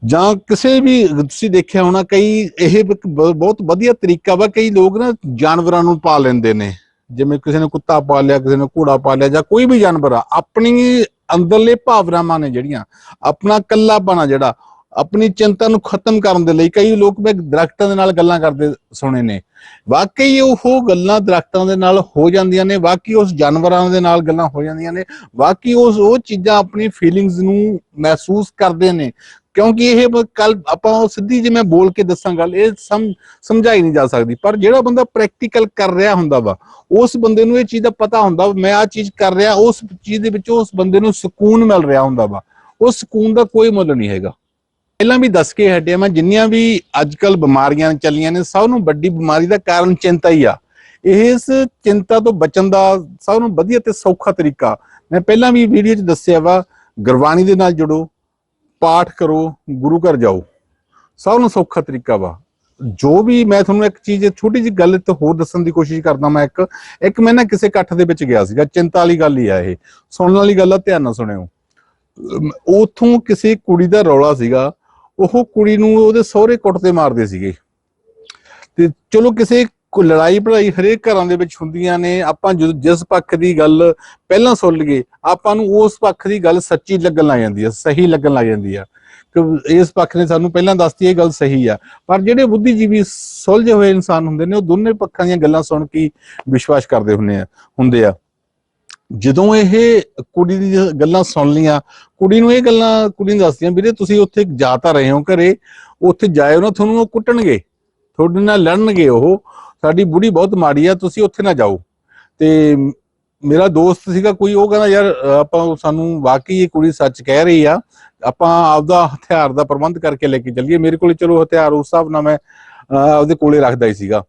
ਜਾਂ ਕਿਸੇ ਵੀ, ਤੁਸੀਂ ਦੇਖਿਆ ਹੋਣਾ ਕਈ ਇਹ ਬਹੁਤ ਵਧੀਆ ਤਰੀਕਾ ਵਾ, ਕਈ ਲੋਕ ਨਾ ਜਾਨਵਰਾਂ ਨੂੰ ਪਾ ਲੈਂਦੇ ਨੇ। ਜਿਵੇਂ ਕਿਸੇ ਨੇ ਕੁੱਤਾ ਪਾ ਲਿਆ, ਕਿਸੇ ਨੇ ਘੋੜਾ ਪਾ ਲਿਆ ਜਾਂ ਕੋਈ ਵੀ ਜਾਨਵਰ ਆ, ਆਪਣੀ ਅੰਦਰਲੇ ਭਾਵਨਾਵਾਂ ਨੇ ਜਿਹੜੀਆਂ, ਆਪਣਾ ਕੱਲਾਪਣਾ ਜਿਹੜਾ ਆਪਣੀ ਚਿੰਤਾ ਨੂੰ ਖਤਮ ਕਰਨ ਦੇ ਲਈ ਕਈ ਲੋਕ ਮੈਂ ਦਰਖਤਾਂ ਦੇ ਨਾਲ ਗੱਲਾਂ ਕਰਦੇ ਸੁਣੇ ਨੇ। ਵਾਕਈ ਉਹ ਗੱਲਾਂ ਦਰਖਤਾਂ ਦੇ ਨਾਲ ਹੋ ਜਾਂਦੀਆਂ ਨੇ ਵਾਕਈ ਉਸ ਜਾਨਵਰਾਂ ਦੇ ਨਾਲ ਗੱਲਾਂ ਹੋ ਜਾਂਦੀਆਂ ਨੇ ਵਾਕਈ ਉਸ ਉਹ ਚੀਜ਼ਾਂ ਆਪਣੀ ਫੀਲਿੰਗਸ ਨੂੰ ਮਹਿਸੂਸ ਕਰਦੇ ਨੇ। ਕਿਉਂਕਿ ਇਹ ਕੱਲ ਆਪਾਂ ਉਹ ਸਿੱਧੀ ਜੇ ਮੈਂ ਬੋਲ ਕੇ ਦੱਸਾਂ ਗੱਲ ਇਹ ਸਮਝਾਈ ਨਹੀਂ ਜਾ ਸਕਦੀ। ਪਰ ਜਿਹੜਾ ਬੰਦਾ ਪ੍ਰੈਕਟੀਕਲ ਕਰ ਰਿਹਾ ਹੁੰਦਾ ਵਾ ਉਸ ਬੰਦੇ ਨੂੰ ਇਹ ਚੀਜ਼ ਦਾ ਪਤਾ ਹੁੰਦਾ ਵਾ, ਮੈਂ ਆ ਚੀਜ਼ ਕਰ ਰਿਹਾ ਉਸ ਚੀਜ਼ ਦੇ ਵਿੱਚ ਉਸ ਬੰਦੇ ਨੂੰ ਸਕੂਨ ਮਿਲ ਰਿਹਾ ਹੁੰਦਾ ਵਾ। ਉਸ ਸਕੂਨ ਦਾ ਕੋਈ ਮੁੱਲ ਨਹੀਂ ਹੈਗਾ। ਪਹਿਲਾਂ ਵੀ ਦੱਸ ਕੇ ਹਟਿਆ ਮੈਂ ਜਿੰਨੀਆਂ ਵੀ ਅੱਜਕੱਲ ਬਿਮਾਰੀਆਂ ਚੱਲੀਆਂ ਨੇ, ਸਭ ਨੂੰ ਵੱਡੀ ਬਿਮਾਰੀ ਦਾ ਕਾਰਨ ਚਿੰਤਾ ਹੀ ਆ। ਇਸ ਚਿੰਤਾ ਤੋਂ ਬਚਣ ਦਾ ਸਭ ਨੂੰ ਵਧੀਆ ਤੇ ਸੌਖਾ ਤਰੀਕਾ। ਮੈਂ ਪਹਿਲਾਂ ਵੀ ਵੀਡੀਓ 'ਚ ਦੱਸਿਆ ਵਾ, ਗੁਰਬਾਣੀ ਦੇ ਨਾਲ ਜੁੜੋ, ਪਾਠ ਕਰੋ, ਗੁਰੂ ਘਰ ਜਾਓ। ਸਭ ਨੂੰ ਸੌਖਾ ਤਰੀਕਾ ਵਾ। ਜੋ ਵੀ ਮੈਂ ਤੁਹਾਨੂੰ ਇੱਕ ਚੀਜ਼, ਛੋਟੀ ਜਿਹੀ ਗੱਲ ਤੇ ਹੋਰ ਦੱਸਣ ਦੀ ਕੋਸ਼ਿਸ਼ ਕਰਦਾ ਮੈਂ ਇੱਕ ਇੱਕ ਮੈਂ ਨਾ ਕਿਸੇ ਇਕੱਠ ਦੇ ਵਿੱਚ ਗਿਆ ਸੀਗਾ, ਚਿੰਤਾ ਵਾਲੀ ਗੱਲ ਹੀ ਆ ਇਹ। ਸੁਣਨ ਵਾਲੀ ਗੱਲ ਆ, ਧਿਆਨ ਨਾਲ ਸੁਣਿਓ। ਅਮ, ਉਥੋਂ ਕਿਸੇ ਕੁੜੀ ਦਾ ਰੌਲਾ ਸੀਗਾ ਉਹ ਕੁੜੀ ਨੂੰ ਉਹਦੇ ਸਹੁਰੇ ਕੁੱਟ ਤੇ ਮਾਰਦੇ ਸੀਗੇ। ਤੇ ਚਲੋ ਕਿਸੇ ਲੜਾਈ ਪੜਾਈ ਹਰੇਕ ਘਰਾਂ ਦੇ ਵਿੱਚ ਹੁੰਦੀਆਂ ਨੇ, ਆਪਾਂ ਜਦੋਂ ਜਿਸ ਪੱਖ ਦੀ ਗੱਲ ਪਹਿਲਾਂ ਸੁਣ ਲਈਏ, ਆਪਾਂ ਨੂੰ ਉਸ ਪੱਖ ਦੀ ਗੱਲ ਸੱਚੀ ਲੱਗਣ ਲੱਗ ਜਾਂਦੀ ਹੈ ਸਹੀ ਲੱਗਣ ਲੱਗ ਜਾਂਦੀ ਆ। ਕਿ ਇਸ ਪੱਖ ਨੇ ਸਾਨੂੰ ਪਹਿਲਾਂ ਦੱਸਤੀ ਇਹ ਗੱਲ ਸਹੀ ਆ। ਪਰ ਜਿਹੜੇ ਬੁੱਧੀਜੀਵੀ ਸੁਲਝੇ ਹੋਏ ਇਨਸਾਨ ਹੁੰਦੇ ਨੇ, ਉਹ ਦੋਨੇ ਪੱਖਾਂ ਦੀਆਂ ਗੱਲਾਂ ਸੁਣ ਕੇ ਵਿਸ਼ਵਾਸ ਕਰਦੇ ਹੁੰਦੇ ਆ ਹੁੰਦੇ ਆ। ਜਦੋਂ ਇਹ ਕੁੜੀ ਦੀ ਗੱਲਾਂ ਸੁਣ ਲੀਆਂ ਕੁੜੀ ਨੂੰ ਇਹ ਗੱਲਾਂ, ਕੁੜੀ ਨੂੰ ਦੱਸਦੀਆਂ ਵੀਰੇ ਤੁਸੀਂ ਉੱਥੇ ਜਾ ਤਾਂ ਰਹੇ ਹੋ ਘਰੇ, ਉੱਥੇ ਜਾਇਓ ਨਾ, ਤੁਹਾਨੂੰ ਉਹ ਕੁੱਟਣਗੇ, ਤੁਹਾਡੇ ਨਾਲ ਲੜਨਗੇ ਉਹ, ਸਾਡੀ ਬੁੜੀ ਬਹੁਤ ਮਾੜੀ ਆ, ਤੁਸੀਂ ਉੱਥੇ ਨਾ ਜਾਓ। ਤੇ ਮੇਰਾ ਦੋਸਤ ਸੀਗਾ ਕੋਈ, ਉਹ ਕਹਿੰਦਾ, ਯਾਰ, ਆਪਾਂ ਸਾਨੂੰ ਵਾਕਈ ਇਹ ਕੁੜੀ ਸੱਚ ਕਹਿ ਰਹੀ ਆ, ਆਪਾਂ ਆਪਦਾ ਹਥਿਆਰ ਦਾ ਪ੍ਰਬੰਧ ਕਰਕੇ ਲੈ ਕੇ ਚੱਲੀਏ, ਮੇਰੇ ਕੋਲੇ ਚਲੋ ਹਥਿਆਰ, ਉਸ ਹਿਸਾਬ ਨਾਲ ਮੈਂ ਆਪਦੇ ਕੋਲੇ ਰੱਖਦਾ ਹੀ ਸੀਗਾ,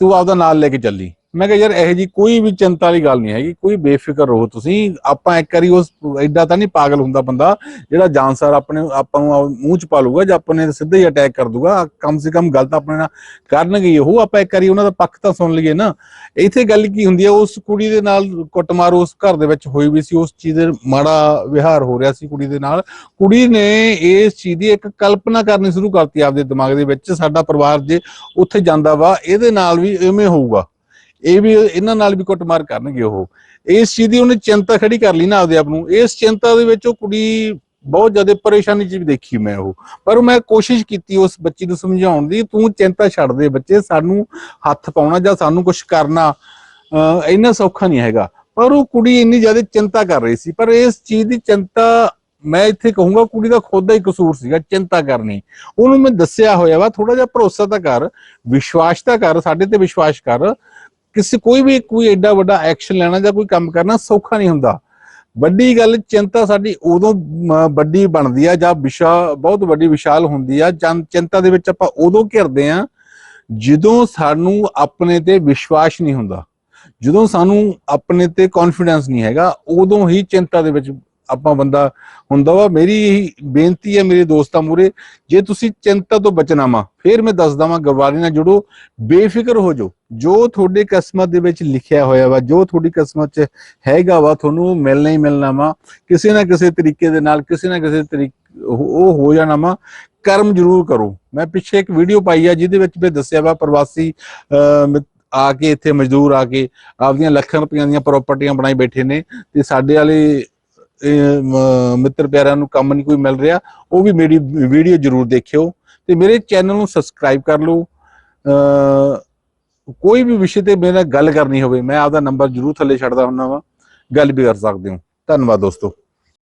ਤੂੰ ਆਪਦਾ ਨਾਲ ਲੈ ਕੇ ਚੱਲੀ। ਮੈਂ ਕਿਹਾ ਯਾਰ ਇਹੋ ਜੀ ਕੋਈ ਵੀ ਚਿੰਤਾ ਵਾਲੀ ਗੱਲ ਨਹੀਂ ਹੈਗੀ, ਕੋਈ ਬੇਫਿਕਰ ਰਹੋ ਤੁਸੀਂ। ਆਪਾਂ ਇੱਕ ਵਾਰੀ ਉਸ ਐਡਾ ਤਾਂ ਨਹੀਂ ਪਾਗਲ ਹੁੰਦਾ ਬੰਦਾ ਜਿਹੜਾ ਜਾਨਸਰ ਆਪਣੇ ਆਪਾਂ ਨੂੰ ਮੂੰਹ ਚ ਪਾ ਲੂਗਾ ਜਾਂ ਆਪਣੇ ਤੇ ਸਿੱਧਾ ਹੀ ਅਟੈਕ ਕਰ ਦੂਗਾ ਕਮ ਸੇ ਕਮ ਗਲਤ ਆਪਣੇ ਨਾਲ ਕਰਨਗੇ ਉਹ। ਆਪਾਂ ਇੱਕ ਵਾਰੀ ਉਹਨਾਂ ਦਾ ਪੱਖ ਤਾਂ ਸੁਣ ਲਈਏ ਨਾ। ਇੱਥੇ ਗੱਲ ਕੀ ਹੁੰਦੀ ਹੈ, ਉਸ ਕੁੜੀ ਦੇ ਨਾਲ ਕੁੱਟਮਾਰ ਉਸ ਘਰ ਦੇ ਵਿੱਚ ਹੋਈ ਵੀ ਸੀ, ਉਸ ਚੀਜ਼ ਦੇ ਮਾੜਾ ਵਿਹਾਰ ਹੋ ਰਿਹਾ ਸੀ ਕੁੜੀ ਦੇ ਨਾਲ। ਕੁੜੀ ਨੇ ਇਸ ਚੀਜ਼ ਦੀ ਇੱਕ ਕਲਪਨਾ ਕਰਨੀ ਸ਼ੁਰੂ ਕਰਤੀ ਆਪਦੇ ਦਿਮਾਗ ਦੇ ਵਿੱਚ, ਸਾਡਾ ਪਰਿਵਾਰ ਜੇ ਉੱਥੇ ਜਾਂਦਾ ਵਾ, ਇਹਦੇ ਨਾਲ ਵੀ ਐਵੇਂ ਹੋਊਗਾ। ਇਹ ਵੀ ਇਹਨਾਂ ਨਾਲ ਵੀ ਕੁੱਟਮਾਰ ਕਰਨਗੇ ਉਹ। ਇਸ ਚੀਜ਼ ਦੀ ਉਹਨੇ ਚਿੰਤਾ ਖੜੀ ਕਰ ਲਈ ਨਾ ਆਪਦੇ ਆਪ ਨੂੰ। ਇਸ ਚਿੰਤਾ ਦੇ ਵਿੱਚ ਉਹ ਕੁੜੀ ਬਹੁਤ ਜ਼ਿਆਦਾ ਪਰੇਸ਼ਾਨੀ ਚ ਵੀ ਦੇਖੀ ਮੈਂ ਉਹ। ਪਰ ਮੈਂ ਕੋਸ਼ਿਸ਼ ਕੀਤੀ ਉਸ ਬੱਚੀ ਨੂੰ ਸਮਝਾਉਣ ਦੀ, ਤੂੰ ਚਿੰਤਾ ਛੱਡ ਦੇ ਬੱਚੇ, ਸਾਨੂੰ ਹੱਥ ਪਾਉਣਾ ਜਾਂ ਸਾਨੂੰ ਕੁਝ ਕਰਨਾ, ਅਹ, ਇੰਨਾ ਸੌਖਾ ਨਹੀਂ ਹੈਗਾ। ਪਰ ਉਹ ਕੁੜੀ ਇੰਨੀ ਜ਼ਿਆਦਾ ਚਿੰਤਾ ਕਰ ਰਹੀ ਸੀ। ਪਰ ਇਸ ਚੀਜ਼ ਦੀ ਚਿੰਤਾ ਮੈਂ ਇੱਥੇ ਕਹੂੰਗਾ ਕੁੜੀ ਦਾ ਖੁਦ ਦਾ ਹੀ ਕਸੂਰ ਸੀਗਾ, ਚਿੰਤਾ ਕਰਨੀ। ਉਹਨੂੰ ਮੈਂ ਦੱਸਿਆ ਹੋਇਆ ਵਾ ਥੋੜਾ ਜਿਹਾ ਭਰੋਸਾ ਤਾਂ ਕਰ, ਵਿਸ਼ਵਾਸ ਤਾਂ ਕਰ, ਸਾਡੇ ਤੇ ਵਿਸ਼ਵਾਸ ਕਰ ਕਿਸੇ ਕੋਈ ਵੀ ਕੋਈ ਐਡਾ ਵੱਡਾ ਐਕਸ਼ਨ ਲੈਣਾ ਜਾਂ ਕੋਈ ਕੰਮ ਕਰਨਾ ਸੌਖਾ ਨਹੀਂ ਹੁੰਦਾ। ਵੱਡੀ ਗੱਲ ਚਿੰਤਾ ਸਾਡੀ ਉਦੋਂ ਵੱਡੀ ਬਣਦੀ ਆ ਜਾਂ ਵਿਸ਼ਾ, ਬਹੁਤ ਵੱਡੀ ਵਿਸ਼ਾਲ ਹੁੰਦੀ ਆ ਚੰ- ਚਿੰਤਾ ਦੇ ਵਿੱਚ ਆਪਾਂ ਉਦੋਂ ਘਿਰਦੇ ਆ ਜਦੋਂ ਸਾਨੂੰ ਆਪਣੇ ਤੇ ਵਿਸ਼ਵਾਸ ਨਹੀਂ ਹੁੰਦਾ। ਜਦੋਂ ਸਾਨੂੰ ਆਪਣੇ ਤੇ ਕੌਨਫੀਡੈਂਸ ਨਹੀਂ ਹੈਗਾ, ਉਦੋਂ ਹੀ ਚਿੰਤਾ ਦੇ ਵਿੱਚ ਆਪਾਂ ਬੰਦਾ ਹੁੰਦਾ ਵਾ ਮੇਰੀ ਇਹੀ ਬੇਨਤੀ ਹੈ ਮੇਰੇ ਦੋਸਤਾਂ ਮੂਰੇ ਜੇ ਤੁਸੀਂ ਚਿੰਤਾ ਤੋਂ ਬਚਣਾ ਵਾ ਫਿਰ ਮੈਂ ਦੱਸਦਾ ਵਾਂ ਗਰਵਾਰੀ ਨਾਲ ਜੁੜੋ ਬੇਫਿਕਰ ਹੋ ਜਾਓ। ਜੋ ਤੁਹਾਡੇ ਕਿਸਮਤ ਦੇ ਵਿੱਚ ਲਿਖਿਆ ਹੋਇਆ ਵਾ ਜੋ ਤੁਹਾਡੀ ਕਿਸਮਤ 'ਚ ਹੈਗਾ ਵਾ ਤੁਹਾਨੂੰ ਮਿਲਣਾ ਹੀ ਮਿਲਣਾ ਵਾ ਕਿਸੇ ਨਾ ਕਿਸੇ ਤਰੀਕੇ ਦੇ ਨਾਲ ਕਿਸੇ ਨਾ ਕਿਸੇ ਤਰੀਕੇ ਉਹ ਹੋ ਜਾਣਾ ਵਾ ਕਰਮ ਜ਼ਰੂਰ ਕਰੋ। ਮੈਂ ਪਿੱਛੇ ਇੱਕ ਵੀਡੀਓ ਪਾਈ ਆ ਜਿਹਦੇ ਵਿੱਚ ਮੈਂ ਦੱਸਿਆ ਵਾ ਪ੍ਰਵਾਸੀ ਅਹ, ਆ ਕੇ ਇੱਥੇ ਮਜ਼ਦੂਰ ਆ ਕੇ ਆਪਦੀਆਂ ਲੱਖਾਂ ਰੁਪਈਆਂ ਦੀਆਂ ਪ੍ਰਾਪਰਟੀਆਂ ਬਣਾਈ ਬੈਠੇ ਨੇ ਤੇ ਸਾਡੇ ਵਾਲੇ ਮਿੱਤਰ ਪਿਆਰਿਆਂ ਨੂੰ ਕੰਮ ਨਹੀਂ ਕੋਈ ਮਿਲ ਰਿਹਾ, ਉਹ ਵੀ ਮੇਰੀ ਵੀਡੀਓ ਜ਼ਰੂਰ ਦੇਖਿਓ ਤੇ ਮੇਰੇ ਚੈਨਲ ਨੂੰ ਸਬਸਕ੍ਰਾਈਬ ਕਰ ਲਓ। ਕੋਈ ਵੀ ਵਿਸ਼ੇ ਤੇ ਮੇਰੇ ਨਾਲ ਗੱਲ ਕਰਨੀ ਹੋਵੇ, ਮੈਂ ਆਪਦਾ ਨੰਬਰ ਜ਼ਰੂਰ ਥੱਲੇ ਛੱਡਦਾ ਹੁੰਦਾ ਵਾਂ। ਗੱਲ ਵੀ ਕਰ ਸਕਦੇ ਹੋ। ਧੰਨਵਾਦ ਦੋਸਤੋ।